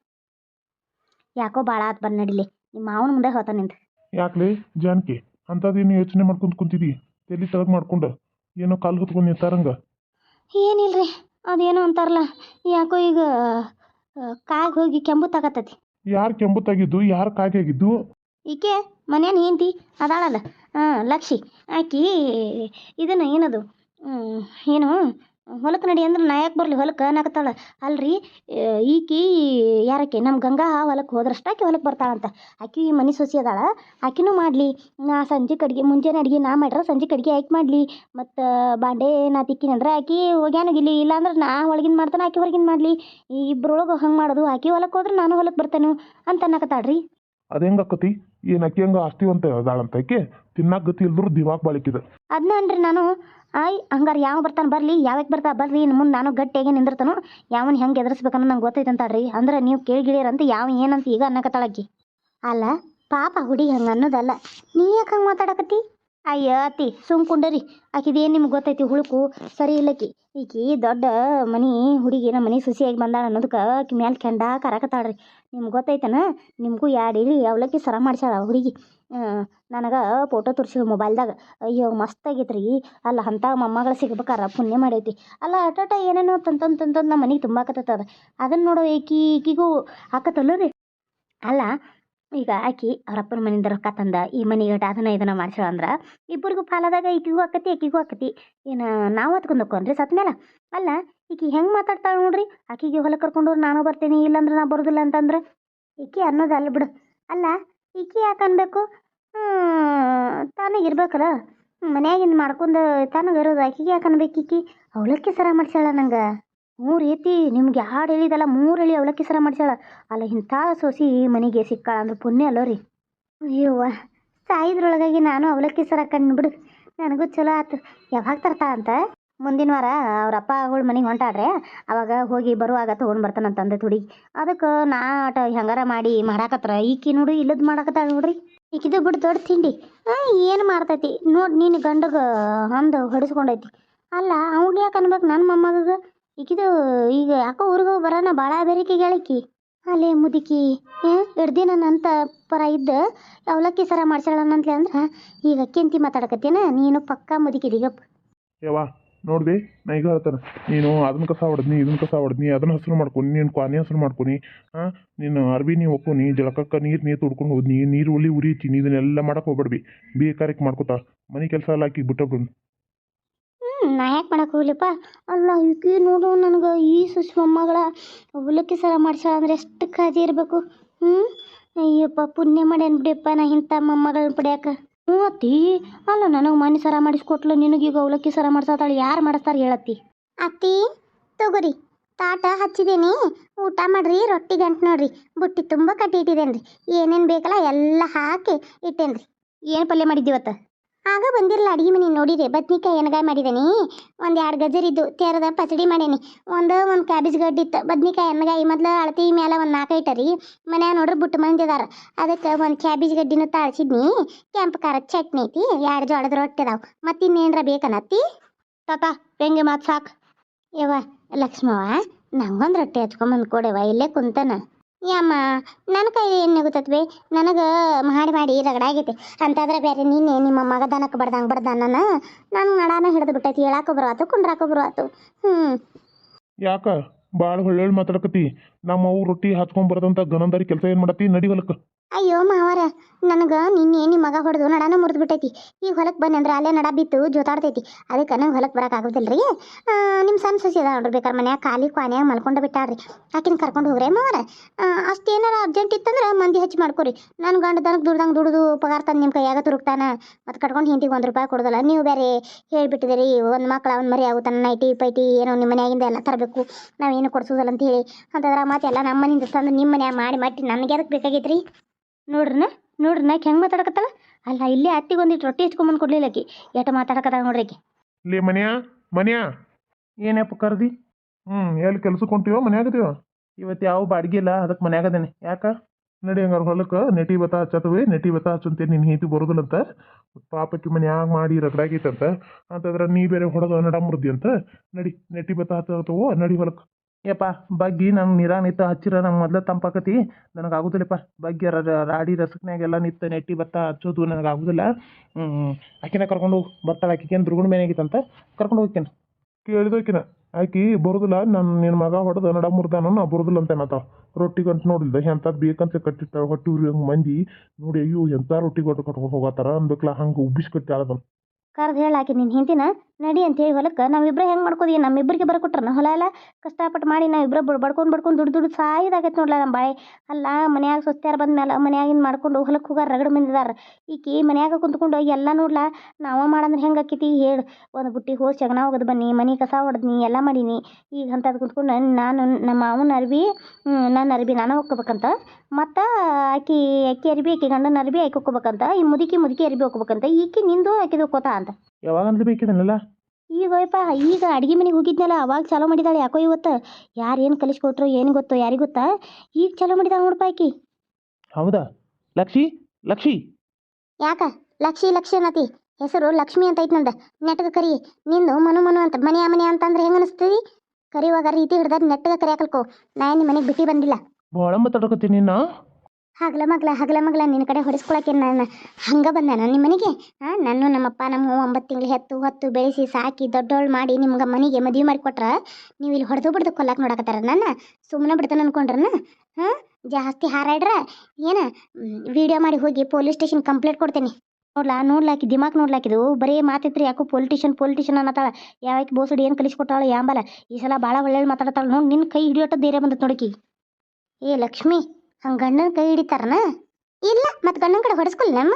ಯಾಕೋ ಭಾಳ ಆತ್ ಬಂದು ನಡಿಲಿ ನಿಮ್ಮ ಮಾವನ ಮುಂದೆ ಹೋತ ನಿಂತ. ಯಾಕ್ಲಿ ಜಾನಕಿ ಅಂಥದ್ದೇನು ಯೋಚನೆ ಮಾಡ್ಕೊಂತ ಕುಂತಿದಿ ತಲೆ ತಳಗ್ ಮಾಡ್ಕೊಂಡು ಏನೋ ಕಾಲು ಹೊತ್ಕೊಂಡು ನಿಂತಾರಂಗ? ಏನಿಲ್ರಿ ಅದೇನೋ ಅಂತಾರಲ್ಲ ಯಾಕೋ ಈಗ ಕಾಗೆ ಹೋಗಿ ಕೆಂಬು ತಗತತಿ. ಯಾರು ಕೆಂಬುತ್ತಾಗಿದ್ದು ಯಾರು ಕಾಗಿದ್ದು ಈಕೆ ಮನೇನ ಹೆಂಡತಿ ಅದಾಳಲ್ಲ. ಲಕ್ಷಿ, ಆಕಿ ಇದನ್ನು ಏನದು? ಏನು? ಹೊಲಕ್ಕೆ ನಡಿ ಅಂದ್ರೆ ನಾ ಯಾಕೆ ಬರಲಿ ಹೊಲಕ್ಕೆ ಅನ್ನಕತ್ತಾಳ ಅಲ್ರಿ ಈಕಿ ಯಾರಕ್ಕೆ? ನಮ್ಮ ಗಂಗಾ ಹೊಲಕ್ಕೆ ಹೋದ್ರಷ್ಟ ಆಕೆ ಹೊಲಕ್ಕೆ ಬರ್ತಾಳಂತ ಆಕಿ ಮನೆ ಸೊಸಿ ಅದಾಳ. ಆಕಿನೂ ಮಾಡಲಿ. ನಾ ಸಂಜೆ ಕಡ್ಗೆ, ಮುಂಜಾನೆ ಅಡ್ಗೆ ನಾ ಮಾಡ್ರೆ, ಸಂಜೆ ಕಡ್ಗೆ ಆಕಿ ಮಾಡಲಿ. ಮತ್ತು ಬಾಂಡೆ ನಾ ತಿಕ್ಕಿನಿ ಅಂದ್ರೆ ಆಕಿ ಇಲ್ಲ ಇಲ್ಲಾಂದ್ರೆ ನಾ ಒಳಗಿನ ಮಾಡ್ತಾನೆ, ಆಕೆ ಹೊರಗಿನ ಮಾಡಲಿ. ಇಬ್ಬರೊಳಗೆ ಹಂಗೆ ಮಾಡೋದು. ಆಕೆ ಹೊಲಕ್ಕೆ ಹೋದ್ರೆ ನಾನು ಹೊಲಕ್ಕೆ ಬರ್ತೇನೆ ಅಂತ ಅನ್ನಕತ್ತಾಳ್ರಿ. ಅದು ಹೆಂಗೆ ಆಕತಿ? ಏನು ಅಕ್ಕಿ ಹಂಗೆ ಆಸ್ತಿವಂತ ಅದಾಳಂತ ಆಕೆ. ತಿನ್ನಾಕ ಗತಿ ಇಲ್ದ್ರು ಬಳಿಕಿದ. ಅದನ್ನ ಅನ್ರಿ ನಾನು. ಆಯ್, ಹಂಗಾರೆ ಯಾವ ಬರ್ತಾನೆ ಬರಲಿ ಯಾವಾಗ ಬರ್ತಾ ಬರ್ರಿ ಇನ್ನು ಮುಂದೆ ನಾನು ಗಟ್ಟಿಯಾಗಿ ನಿಂದಿರ್ತಾನೋ. ಯಾವನ್ ಹೆಂಗೆ ಎದುರಿಸ್ಬೇಕನ್ನೋ ನಂಗೆ ಗೊತ್ತೈತೆ ಅಂತಾಳ್ರಿ ಅಂದ್ರೆ ನೀವು ಕೇಳ್ಗಿಳಿಯರಂತ ಯಾವ ಏನಂತ ಈಗ ಅನ್ನಕತ್ತಾಳಕ್ಕಿ ಅಲ್ಲ, ಪಾಪ ಹುಡಿ ಹಂಗೆ ಅನ್ನೋದಲ್ಲ. ನೀ ಯಾಕೆ ಹಂಗೆ ಮಾತಾಡಕತ್ತಿ? ಅಯ್ಯೋ ಅತ್ತಿ, ಸುಮ್ ಕುಂಡರಿ. ಆಕಿದೇನು ನಿಮ್ಗೆ ಗೊತ್ತೈತಿ ಹುಳುಕು? ಸರಿ ಇಲ್ಲಕಿ ಈಕಿ ದೊಡ್ಡ ಮನಿ ಹುಡುಗಿ ನಮ್ಮ ಮನೆ ಸುಸಿಯಾಗಿ ಬಂದಾಳ ಅನ್ನೋದಕ್ಕೆ ಆಕಿ ಮ್ಯಾಲೆ ಕೆಂಡ ಕರಾಕತ್ತಾಳ್ರಿ ನಿಮ್ಗೆ ಗೊತ್ತೈತನ? ನಿಮಗೂ ಎರಡು ಇಳಿ ಅವಲಕ್ಕಿ ಸರ ಮಾಡ್ಸ್ಯಾಳ ಹುಡುಗಿ. ನನಗೆ ಫೋಟೋ ತೋರಿಸಿದ್ರು ಮೊಬೈಲ್ದಾಗ. ಅಯ್ಯೋ ಮಸ್ತ್ ಆಗೈತ್ರಿ. ಅಲ್ಲ ಅಂಥ ಮೊಮ್ಮಗಳು ಸಿಗ್ಬೇಕಾರ, ಪುಣ್ಯ ಮಾಡೈತಿ. ಅಲ್ಲ ಅಟೋಟ ಏನೇನೋ ತಂತಂದು ತಂತಂದು ನಮ್ಮ ಮನೆಗೆ ಅದ ಅದನ್ ನೋಡೋ ಈಕಿ ಈಕಿಗೂ ಆಕತ್ತಲ್ಲ ರೀ ಅಲ್ಲ ಈಗ ಆಕಿ ಅವ್ರಪ್ಪನ ಮನೆಯಿಂದ ರೊಕ್ಕ ತಂದ, ಈ ಮನೆಗೆ ಅದನ್ನ ಇದನ್ನ ಮಾಡ್ಸ್ಯಾಳ ಅಂದ್ರೆ, ಇಬ್ಬರಿಗೂ ಪಾಲದಾಗ ಈಕಿಗೂ ಆಕತಿ, ಆಕಿಗೂ ಆಕತಿ. ಏನು ನಾವು ಹತ್ಕೊಂಡು ಹೋಗ್ಕೊಂಡ್ರಿ ಸತ್ ಅಲ್ಲ, ಈಕಿ ಹೆಂಗೆ ಮಾತಾಡ್ತಾಳೆ ನೋಡ್ರಿ? ಆಕಿಗೆ ಹೊಲ ಕರ್ಕೊಂಡು ನಾನು ಬರ್ತೀನಿ, ಇಲ್ಲಾಂದ್ರೆ ನಾ ಬರೋದಿಲ್ಲ ಅಂತಂದ್ರೆ? ಈಕಿ ಅನ್ನೋದಲ್ಲ ಬಿಡು. ಅಲ್ಲ, ಈಕಿ ಯಾಕೆ ಅನ್ಬೇಕು? ತಾನೇ ಇರ್ಬೇಕಲ್ಲ. ಮನ್ಯಾಗಿಂದ ಮಾಡ್ಕೊಂಡು ತಾನಾಗಿರೋದು ಆಕಿಗೆ ಯಾಕೆ ಅನ್ಬೇಕು ಈಕಿ? ಅವಲಕ್ಕಿ ಸರ ಮಾಡ್ಸ್ಯಾಳ ನಂಗೆ. ಹ್ಞೂ ಐತಿ ನಿಮ್ಗೆ ಎರಡು ಹೇಳಿದಲ್ಲ ಮೂರು ಹೇಳಿ ಅವಲಕ್ಕಿ ಸರ ಮಾಡ್ಸ್ಯಾಳ. ಅಲ್ಲ, ಇಂಥ ಸೊಸಿ ಮನೆಗೆ ಸಿಕ್ಕಾಳ ಅಂದ್ರೆ ಪುಣ್ಯ ಅಲ್ಲೋ ರೀ. ಅಯ್ಯವ್ವ ಸಾಯಿದ್ರೊಳಗಾಗಿ ನಾನು ಅವಲಕ್ಕಿ ಸರ ಬಿಡು. ನನಗೂ ಚಲೋ ಆತು. ಯಾವಾಗ ತರ್ತಾ ಅಂತ? ಮುಂದಿನ ವಾರ ಅವ್ರ ಅವಳು ಮನೆಗೆ ಹೊಂಟಾಡ್ರೆ, ಅವಾಗ ಹೋಗಿ ಬರುವಾಗ ತೊಗೊಂಡು ಬರ್ತಾನಂತ ತಂದೆ ತುಡಿ. ಅದಕ್ಕೆ ನಾ ಆಟ ಹೆಂಗಾರ ಮಾಡಿ ಮಾಡಾಕತ್ರ. ಈಕಿ ನೋಡು ಇಲ್ಲದ ಮಾಡಾಕತ್ತಾಳ ನೋಡ್ರಿ. ಈಕಿದು ಬಿಡು ದೊಡ್ಡ ತಿಂಡಿ. ಏನು ಮಾಡ್ತೈತಿ? ನೋಡಿ, ನೀನು ಗಂಡಗ ಅಂದು ಹೊಡಿಸ್ಕೊಂಡೈತಿ. ಅಲ್ಲ ಅವ್ಗೆ ಯಾಕೆ ಅನ್ಬೇಕು? ನನ್ನ ಮೊಮ್ಮಗ ಈಕಿದು ಈಗ ಯಾಕೋ ಊರಿಗೆ ಹೋಗಿ ಬರೋಣ ಭಾಳ ಬೇರಿಕೆ ಹೇಳಿಕಿ ಅಲ್ಲೇ ಮುದುಕಿ ಎರಡು ದಿನ ನಂತ ಪರ ಇದ್ದ ಅವಲಕ್ಕಿ ಸರ ಮಾಡ್ಸಳಂತಲೇ ಅಂದ್ರೆ ಈಗ ಅಕ್ಕಿಂತಿ ಮಾತಾಡಕತ್ತೇನ, ನೀನು ಪಕ್ಕಾ ಮುದುಕಿದೀಗಪ್ಪ ಯವ್ವ ನೋಡ್ಬಿ ನಾ ಈಗ ಹೇಳ್ತಾನೆ, ನೀನು ಅದನ್ನ ಕಸ ಹೊಡೆದ್ನಿ ಇದನ್ನ ಕಸ ಹೊಡೆದ್ನಿ, ಅದನ್ನ ಹಸಿರು ಮಾಡ್ಕೊನಿ, ನೀನು ಕ್ವಾನಿ ಹಸಿರು ಮಾಡ್ಕೊನಿ, ಹಾಂ, ನೀನು ಅರ್ಬಿ ನೀ ಒಕ್ಕೊನಿ ಜಲಕಕ್ಕ ನೀರು ನೀರು ತುಡ್ಕೊಂಡು ಹೋದ್ನಿ, ನೀರು ಉಲಿ ಉರಿತೀನಿ ಇದನ್ನೆಲ್ಲ ಮಾಡಕ್ಕೆ ಹೋಗ್ಬೇಡ್ಬಿ, ಬೇಕಾರಿಕ್ ಮಾಡ್ಕೊತಾ, ಮನೆ ಕೆಲಸ ಎಲ್ಲ ಹಾಕಿ ಬಿಟ್ಟಬಿಡು ಹ್ಞೂ ನಾ ಯಾಕೆ ಮಾಡಕ್ಕೆ ಹೋಗ್ಲಿಪ್ಪ? ಅಲ್ಲ ಈಕೆ ನೋಡು ನನಗೆ ಈ ಸುಷ್ಮಮ್ಮಗಳ ಮೊಮ್ಮಗಳ ಅವಲಕ್ಕಿ ಸರ ಅಂದ್ರೆ ಎಷ್ಟು ಕಾಜಿ ಇರಬೇಕು? ಹ್ಞೂ ಅಯ್ಯಪ್ಪ ಪುಣ್ಯ ಮಾಡ್ಯಾನ ಬಿಡಿಯಪ್ಪ ನಾ ಇಂಥ ಮೊಮ್ಮಗಳನ್ನ ಪಡ್ಯಾಕ. ಹ್ಞೂ ಅತ್ತಿ. ಅಲ್ಲ ನನಗೆ ಮನೆ ಸರ ಮಾಡಿಸ್ಕೊಟ್ಲು ನಿನಗೀಗ ಅವಲಕ್ಕಿ ಸರ ಮಾಡ್ಸತ್ತಾಳೆ ಯಾರು ಮಾಡಿಸ್ತಾರೆ ಹೇಳತ್ತಿ? ಅತ್ತಿ ತಗೋರಿ. ತಾಟ ಹಚ್ಚಿದ್ದೀನಿ ಊಟ ಮಾಡ್ರಿ ರೊಟ್ಟಿ ಗಂಟು ನೋಡ್ರಿ. ಬುಟ್ಟಿ ತುಂಬ ಕಟ್ಟಿ ಇಟ್ಟಿದ್ದೇನೆ ರೀ ಏನೇನು ಬೇಕಲ್ಲ ಎಲ್ಲ ಹಾಕಿ ಇಟ್ಟೇನ್ರಿ. ರೀ ಏನು ಪಲ್ಯ ಮಾಡಿದ್ದೀವತ್ತ ಆಗ ಬಂದಿರಲ್ಲ ಅಡುಗೆ ಮನೆ ನೋಡಿರಿ ಬದ್ನಿಕಾಯಿ ಎಣ್ಗಾಯಿ ಮಾಡಿದೇನಿ. ಒಂದು ಎರಡು ಗಜರಿದ್ದು ತೆರದ ಪಚಡಿ ಮಾಡೇನಿ. ಒಂದು ಒಂದು ಕ್ಯಾಬೇಜ್ ಗಡ್ಡಿ ಇತ್ತು ಬದ್ನಿಕಾಯಿ ಎಣ್ಗಾಯಿ ಮೊದ್ಲು ಅಳತಿ ಮೇಲೆ ಒಂದು ನಾಲ್ಕು ಇಟ್ಟರಿ ಮನ್ಯಾಗ ನೋಡ್ರಿ ಬುಟ್ಟು ಮಂದಿ ಅದಾರ. ಅದಕ್ಕೆ ಒಂದು ಕ್ಯಾಬೇಜ್ ಗಡ್ಡಿನೂ ತಾಳ್ಸಿದ್ನಿ. ಕೆಂಪು ಖಾರದ ಚಟ್ನಿ ಐತಿ ಎರಡು ಜೋಳದ ರೊಟ್ಟಿ ಅದಾವ. ಮತ್ತು ಇನ್ನೇನರ ಬೇಕನತ್ತಿ? ತಾತ ಹೆಂಗೆ ಮಾತು ಸಾಕು. ಯವ್ವ ಲಕ್ಷ್ಮವ್ವ ನಂಗೊಂದು ರೊಟ್ಟಿ ಹಚ್ಕೊಂಬಂದು ಕೊಡೆವ ಇಲ್ಲೇ ಕುಂತನ. ಯಮ್ಮ ನನ್ನ ಕೈ ಏನು ಗೊತ್ತತ್ವೆ ನನಗೆ ಮಾಡಿ ಮಾಡಿ ರಗಡಾಗೈತೆ ಅಂತಾದ್ರೆ ಬೇರೆ ನೀನೆ ನಿಮ್ಮ ಮಗ ದನಕ್ಕೆ ಬಡ್ದಂಗೆ ಬಡ್ದಾನ ನಾನು ನಡಾನ ಹಿಡಿದು ಬಿಟ್ಟೈತಿ ಹೇಳಾಕ ಬರುವಾತು ಕುಂಡ್ರಾಕ ಬರುವಾತು. ಹ್ಞೂ ಯಾಕ? ಭಾಳ ಒಳ್ಳೊಳ್ಳೆ ಮಾತಾಡಕತ್ತಿ ನಮ್ಮ ಅವ್ರು ರೊಟ್ಟಿ ಹಚ್ಕೊಂಡ್ ಬರದಂತ ಗನಂದಾರಿ ಕೆಲಸ ಏನು ಮಾಡತ್ತಿ? ನಡಿ ಹೊಲಕ್ಕೆ ಅಯ್ಯೋ ಮಾವರ ನನಗೆ ನಿನ್ನೆ ನಿಮ್ಮ ಮಗ ಹೊಡೆದು ನಡಾನ ಮುರಿದು ಬಿಟ್ಟೈತಿ ಈಗ ಹೊಲಕ್ಕೆ ಬನ್ನಿ ಅಂದ್ರೆ ಅಲ್ಲೇ ನಡ ಬಿತ್ತು ಜೋತಾಡ್ತೈತಿ. ಅದಕ್ಕೆ ನನಗೆ ಹೊಲಕ್ಕೆ ಆಗೋದಿಲ್ಲ ರೀ ನಿಮ್ಮ ಸಣ್ಣ ಸಸಿ ಅದ ನೋಡ್ರಿ ಬೇಕಾರೆ ಮನ್ಯಾಗ ಖಾಲಿ ಕ್ವಾನ್ಯಾಗ ಮಲ್ಕೊಂಡು ಬಿಟ್ಟಾಡ್ರಿ ಆಕಿನ ಕರ್ಕೊಂಡು ಹೋಗ್ರಿ ಮಾವರ ಅಷ್ಟೇನಾರ ಅರ್ಜೆಂಟ್ ಇತ್ತಂದ್ರೆ ಮಂದಿ ಹಚ್ಚಿ ಮಾಡ್ಕೊರಿ. ನಾನು ಗಂಡ ದನಕ್ಕೆ ದುಡ್ದಂಗೆ ದುಡ್ದು ಪಗಾರ ತಂದು ನಿಮ್ಮ ಕೈಯಾಗ ತುರುಕ್ತಾನ. ಮತ್ತು ಕಟ್ಕೊಂಡು ಹಿಂದಿಗೆ ಒಂದು ರೂಪಾಯಿ ಕೊಡೋದಲ್ಲ. ನೀವು ಬೇರೆ ಹೇಳಿಬಿಟ್ಟಿದ್ರಿ. ಒಂದು ಮಕ್ಳು ಒಂದು ಮರಿ ಆಗುತ್ತಾನೆ ನೈಟಿ, ಪೈಟಿ ಏನೋ ನಿಮ್ಮ ಮನೆಯಾಗಿಂದ ಎಲ್ಲ ತರಬೇಕು. ನಾವೇನು ಕೊಡಿಸೋದಲ್ಲ ಅಂತ ಹೇಳಿ ಅಂತಂದ್ರೆ ಮತ್ತೆ ಎಲ್ಲ ನಮ್ಮ ಮನೆಯಿಂದ ತಂದು ನಿಮ್ಮ ಮನ್ಯಾಗ ಮಾಡಿ ಮಟ್ಟಿ ನನಗೆ ಅದಕ್ಕೆ ಬೇಕಾಗೈತ್ರಿ? ನೋಡ್ರಿನ ನಾಕ್ ಹೆಂಗೆ ಮಾತಾಡಕತ್ತಲ್ಲ ಅಲ್ಲ ಇಲ್ಲೇ ಅತ್ತಿಗೆ ಒಂದಿಟ್ಟು ರೊಟ್ಟಿ ಹಚ್ಕೊಂಬಂದು ಕೊಡ್ಲಿಲ್ಲ ಆಕಿ. ಎಟ ಮಾತಾಡಕತ್ತ ನೋಡ್ರಿ ಆಕಿ. ಲೇ ಮನ್ಯಾ ಮನ್ಯಾ. ಏನಪ್ಪ ಕರ್ದಿ? ಹ್ಞೂ ಎಲ್ಲಿ ಕೆಲ್ಸಕ್ಕೆ ಹೊಂಟಿವೋ ಮನ್ಯಾಗದೀವ ಇವತ್ತು ಯಾವ ಬಾಡಿಗೆ ಇಲ್ಲ ಅದಕ್ಕೆ ಮನ್ಯಾಗದೇನೆ ಯಾಕ? ನಡಿ ಹಂಗಾರ ಹೊಲಕ್ಕೆ ನೆಟಿ ಬತ್ತ ಹಚ್ಚತ್ವಿ ನೆಟಿ ಬತ್ತ ಹಚ್ಚಂತೆ ನಿನ್ನ ಬರುದಿಲ್ಲ ಬರೋದಿಲ್ಲಂತ. ಪಾಪಕ್ಕೆ ಮನ್ಯಾಗ ಮಾಡಿ ರಗಡಾಗೈತಂತ ಅಂತಂದ್ರೆ ನೀ ಬೇರೆ ಹೊಡೆದು ನಡ ಮುರ್ದಿ ಅಂತ. ನಡಿ ನೆಟಿ ಬತ್ತ ಹತ್ತವು ನಡಿ ಹೊಲಕ್ಕೆ ಯಪ್ಪ ಬಗ್ಗಿ ನಂಗೆ ನೀರಾಗ ನಿತ್ತ ಹಚ್ಚಿರ ನಂಗೆ ಮೊದ್ಲು ತಂಪಾಕತಿ. ನನಗೆ ಆಗುದಿಲ್ಲಪ್ಪ ಬಗ್ಗಿ ರಾಡಿ ರಸಕ್ನಾಗೆಲ್ಲ ನಿತ್ತ ನೆಟ್ಟಿ ಬತ್ತ ಹಚ್ಚೋದು ನನಗೆ ಆಗುದಿಲ್ಲ ಆಕಿನ ಕರ್ಕೊಂಡು ಹೋಗಿ, ಬರ್ತಾಳೆ ಆಕಿಗೇನು ದುರ್ಗುಣ ಮೇನಾಗಿತ್ತಂತ ಕರ್ಕೊಂಡು ಹೋಗ್ತೇನೆ. ಕೇಳಿದೋಕಿನ, ಆಕಿ ಬರೋದಿಲ್ಲ ನನ್ನ ನಿನ್ನ ಮಗ ಹೊಡೆದ ನಡ ಮುರ್ದಾನ ನಾ ಬರೋದಿಲ್ಲ ಅಂತ ರೊಟ್ಟಿ ನೋಡಿಲ್ಲ ನೋಡಿಲ್ದ ಎಂಥದ್ದು ಬೇಕಂತ ಕಟ್ಟಿರ್ತಾವೆ ಹೊಟ್ಟಿ ಹಂಗೆ ಮಂದಿ. ನೋಡಿ, ಅಯ್ಯೋ ಎಂಥ ರೊಟ್ಟಿ ಕೊಟ್ಟು ಕಟ್ಕೊಂಡು ಹೋಗತ್ತಾರ ಅನ್ಬೇಕಲ್ಲ ಹಂಗೆ ಉಬ್ಬಿಸಿ ಕಟ್ಟಿ ಅದನ್ನು ಕರ್ದು ಹೇಳಾಕಿ ನಿನ್ನ ಹಿಂದಿನ ನಡಿ ಅಂತೇಳಿ ಹೊಲಕ್ಕೆ ನಾವಿಬ್ಬರೇ ಹೆಂಗೆ ಮಾಡ್ಕೋದಿ ನಮ್ಮಿಬ್ಬರಿಗೆ ಬರಕೊಟ್ರನ ಹೊಲ ಎಲ್ಲ ಕಷ್ಟಪಟ್ಟು ಮಾಡಿ ನಾವಿಬ್ಬರ ಬಡ್ಕೊಂಡು ಬಡ್ಕೊಂಡು ದುಡ್ಡು ದುಡ್ಡು ಸಾಯ್ದಾಗೈತೆ ನೋಡ್ಲ ನಮ್ಮ ಬಾಳೆ ಅಲ್ಲ, ಮನ್ಯಾಗ ಸೊಸ್ತ್ಯಾರ ಬಂದ ಮೇಲೆ ಮನ್ಯಾಗಿಂದ ಮಾಡ್ಕೊಂಡು ಹೊಲಕ್ಕೆ ಹೋಗಾರ ರಗಡ್ ಮಂದಿದಾರ. ಈಕಿ ಮನ್ಯಾಗ ಕುಂತ್ಕೊಂಡು ಎಲ್ಲ ನೋಡ್ಲ, ನಾವು ಮಾಡಂದ್ರೆ ಹೆಂಗೆ ಆಕೈತಿ ಹೇಳು. ಒಂದು ಬುಟ್ಟಿ ಹೋಗಿ ಚಗನ ಹೋಗೋದು ಬನ್ನಿ, ಮನೆ ಕಸ ಹೊಡೆದ್ನಿ ಎಲ್ಲ ಮಾಡೀನಿ. ಈಗ ಅಂಥದ್ದು ಕುಂತ್ಕೊಂಡು ನಾನು, ನಮ್ಮ ಮಾವನ ಅರ್ಬಿ ನನ್ನ ಅರ್ಬಿ ನಾನು ಹೋಗ್ಕೋಬೇಕಂತ ಮತ್ತು ಆಕಿ ಅಕ್ಕಿ ಅರ್ಬಿ, ಆಕಿ ಗಂಡನ ಅರ್ಬಿ ಆಕಿ ಹೋಗ್ಕೋಬೇಕಂತ ಈ ಮುದುಕಿ ಮುದುಕಿ ಅರ್ಬಿ ಹೋಗ್ಕೋಬೇಕಂತ ಈಕಿ ನಿಂದು ಆಕಿದು ಹೋಗ್ಕೋತಾ ಅಂತ. ಯಾವಾಗ ಬೇಕಿದನಲ್ಲ? ಈಗ ಯಪ್ಪ ಈಗ ಅಡುಗೆ ಮನೆಗೆ ಹೋಗಿದ್ನಲ್ಲ ಅವಾಗ ಚಾಲೋ ಮಾಡಿದಾಳೆ ಯಾಕೋ ಇವತ್ತು? ಯಾರು ಏನು ಕಲಿಸ್ಕೊಟ್ರು ಏನು ಗೊತ್ತೋ ಯಾರಿಗೆ ಗೊತ್ತಾ? ಈಗ ಚಾಲೋ ಮಾಡಿದಾಳೆ ನೋಡಪ್ಪ ಆಕಿ. ಹೌದಾ? ಲಕ್ಷಿ ಲಕ್ಷಿ. ಯಾಕ? ಲಕ್ಷಿ ಲಕ್ಷಿ ಅನ್ನತಿ. ಹೆಸರು ಲಕ್ಷ್ಮಿ ಅಂತ ಐತಿ ನಂದು. ನೆಟ್ಟಗೆ ಕರಿ. ನಿಂದು ಮನು ಮನು ಅಂತ ಮನೆ ಮನೆ ಅಂತಂದ್ರೆ ಹೆಂಗೆ ಅನಿಸ್ತದಿ? ಕರಿವಾಗ ರೀತಿ ಹಿಡ್ದಾಗ ನೆಟ್ಟಗೆ ಕರಿಯಾಕಲ್ಕೋ ನಾ ನಿಮ್ಮ ಮನೆಗೆ ಬಿಟ್ಟು ಬಂದಿಲ್ಲ. ಭಾಳ ಮಾತಾಡಕತ್ತೀನಿ ನಿನ್ನ ಹಗಲ ಮಗ್ಲ ಹಗಲ ಮಗ್ಲ, ನಿನ್ನ ಕಡೆ ಹೊಡೆಸ್ಕೊಳಕ್ಕೆ ನಾನು ಹಂಗೆ ಬಂದೆ ನಾನು ನಿಮ್ಮ ಮನೆಗೆ? ಹಾಂ ನಾನು ನಮ್ಮಪ್ಪ ನಮ್ಮ ಒಂಬತ್ತು ತಿಂಗಳು ಹೆತ್ತು, ಹೊತ್ತು ಬೆಳೆಸಿ, ಸಾಕಿ ದೊಡ್ಡವಳು ಮಾಡಿ ನಿಮ್ಗೆ ಮನೆಗೆ ಮದುವೆ ಮಾಡಿ ಕೊಟ್ರೆ ನೀವು ಇಲ್ಲಿ ಹೊಡೆದು ಬಿಡ್ದು ಕೊಲ್ಲಕ್ಕೆ ನೋಡಕತ್ತಾರ ನಾನು ಸುಮ್ಮನೆ ಬಿಡ್ತಾನೆ ಅನ್ಕೊಂಡ್ರನ? ಹಾಂ ಜಾಸ್ತಿ ಹಾರಾಡ್ರ? ಏನು ವಿಡಿಯೋ ಮಾಡಿ ಹೋಗಿ ಪೊಲೀಸ್ ಸ್ಟೇಷನ್ ಕಂಪ್ಲೇಂಟ್ ಕೊಡ್ತೀನಿ. ನೋಡ್ಲಾ, ನೋಡ್ಲಾಕಿ, ದಿಮಾಕ್ ನೋಡ್ಲಾಕಿದು, ಬರೀ ಮಾತಿತ್ರಿ ಯಾಕೋ ಪೊಲಿಟಿಷಿಯನ್ ಪೊಲಿಟಿಷಿಯನ್ ಅನ್ನತ್ತಾಳ. ಯಾವಕ್ಕೆ ಬೋಸಡಿ ಏನು ಕಲಿಸ್ಕೊಟ್ಟಾಳ ಯಾಂಬಲ ಈ ಸಲ ಭಾಳ ಒಳ್ಳೆ ಮಾತಾಡತ್ತಾಳ. ನೋಡಿ ನಿನ್ನ ಕೈ ಹಿಡಿಯೋಟ ಧೈರ್ಯ ಬಂದತ್ ನೋಡಕಿ. ಏ ಲಕ್ಷ್ಮಿ. ಹಂಗೆ ಗಂಡನ ಕೈ ಹಿಡಿತಾರನ? ಇಲ್ಲ ಮತ್ ಗಂಡನ ಕಡೆ ಹೊಡೆಸ್ಕೊಲ್ಲ ನಮ್ಮ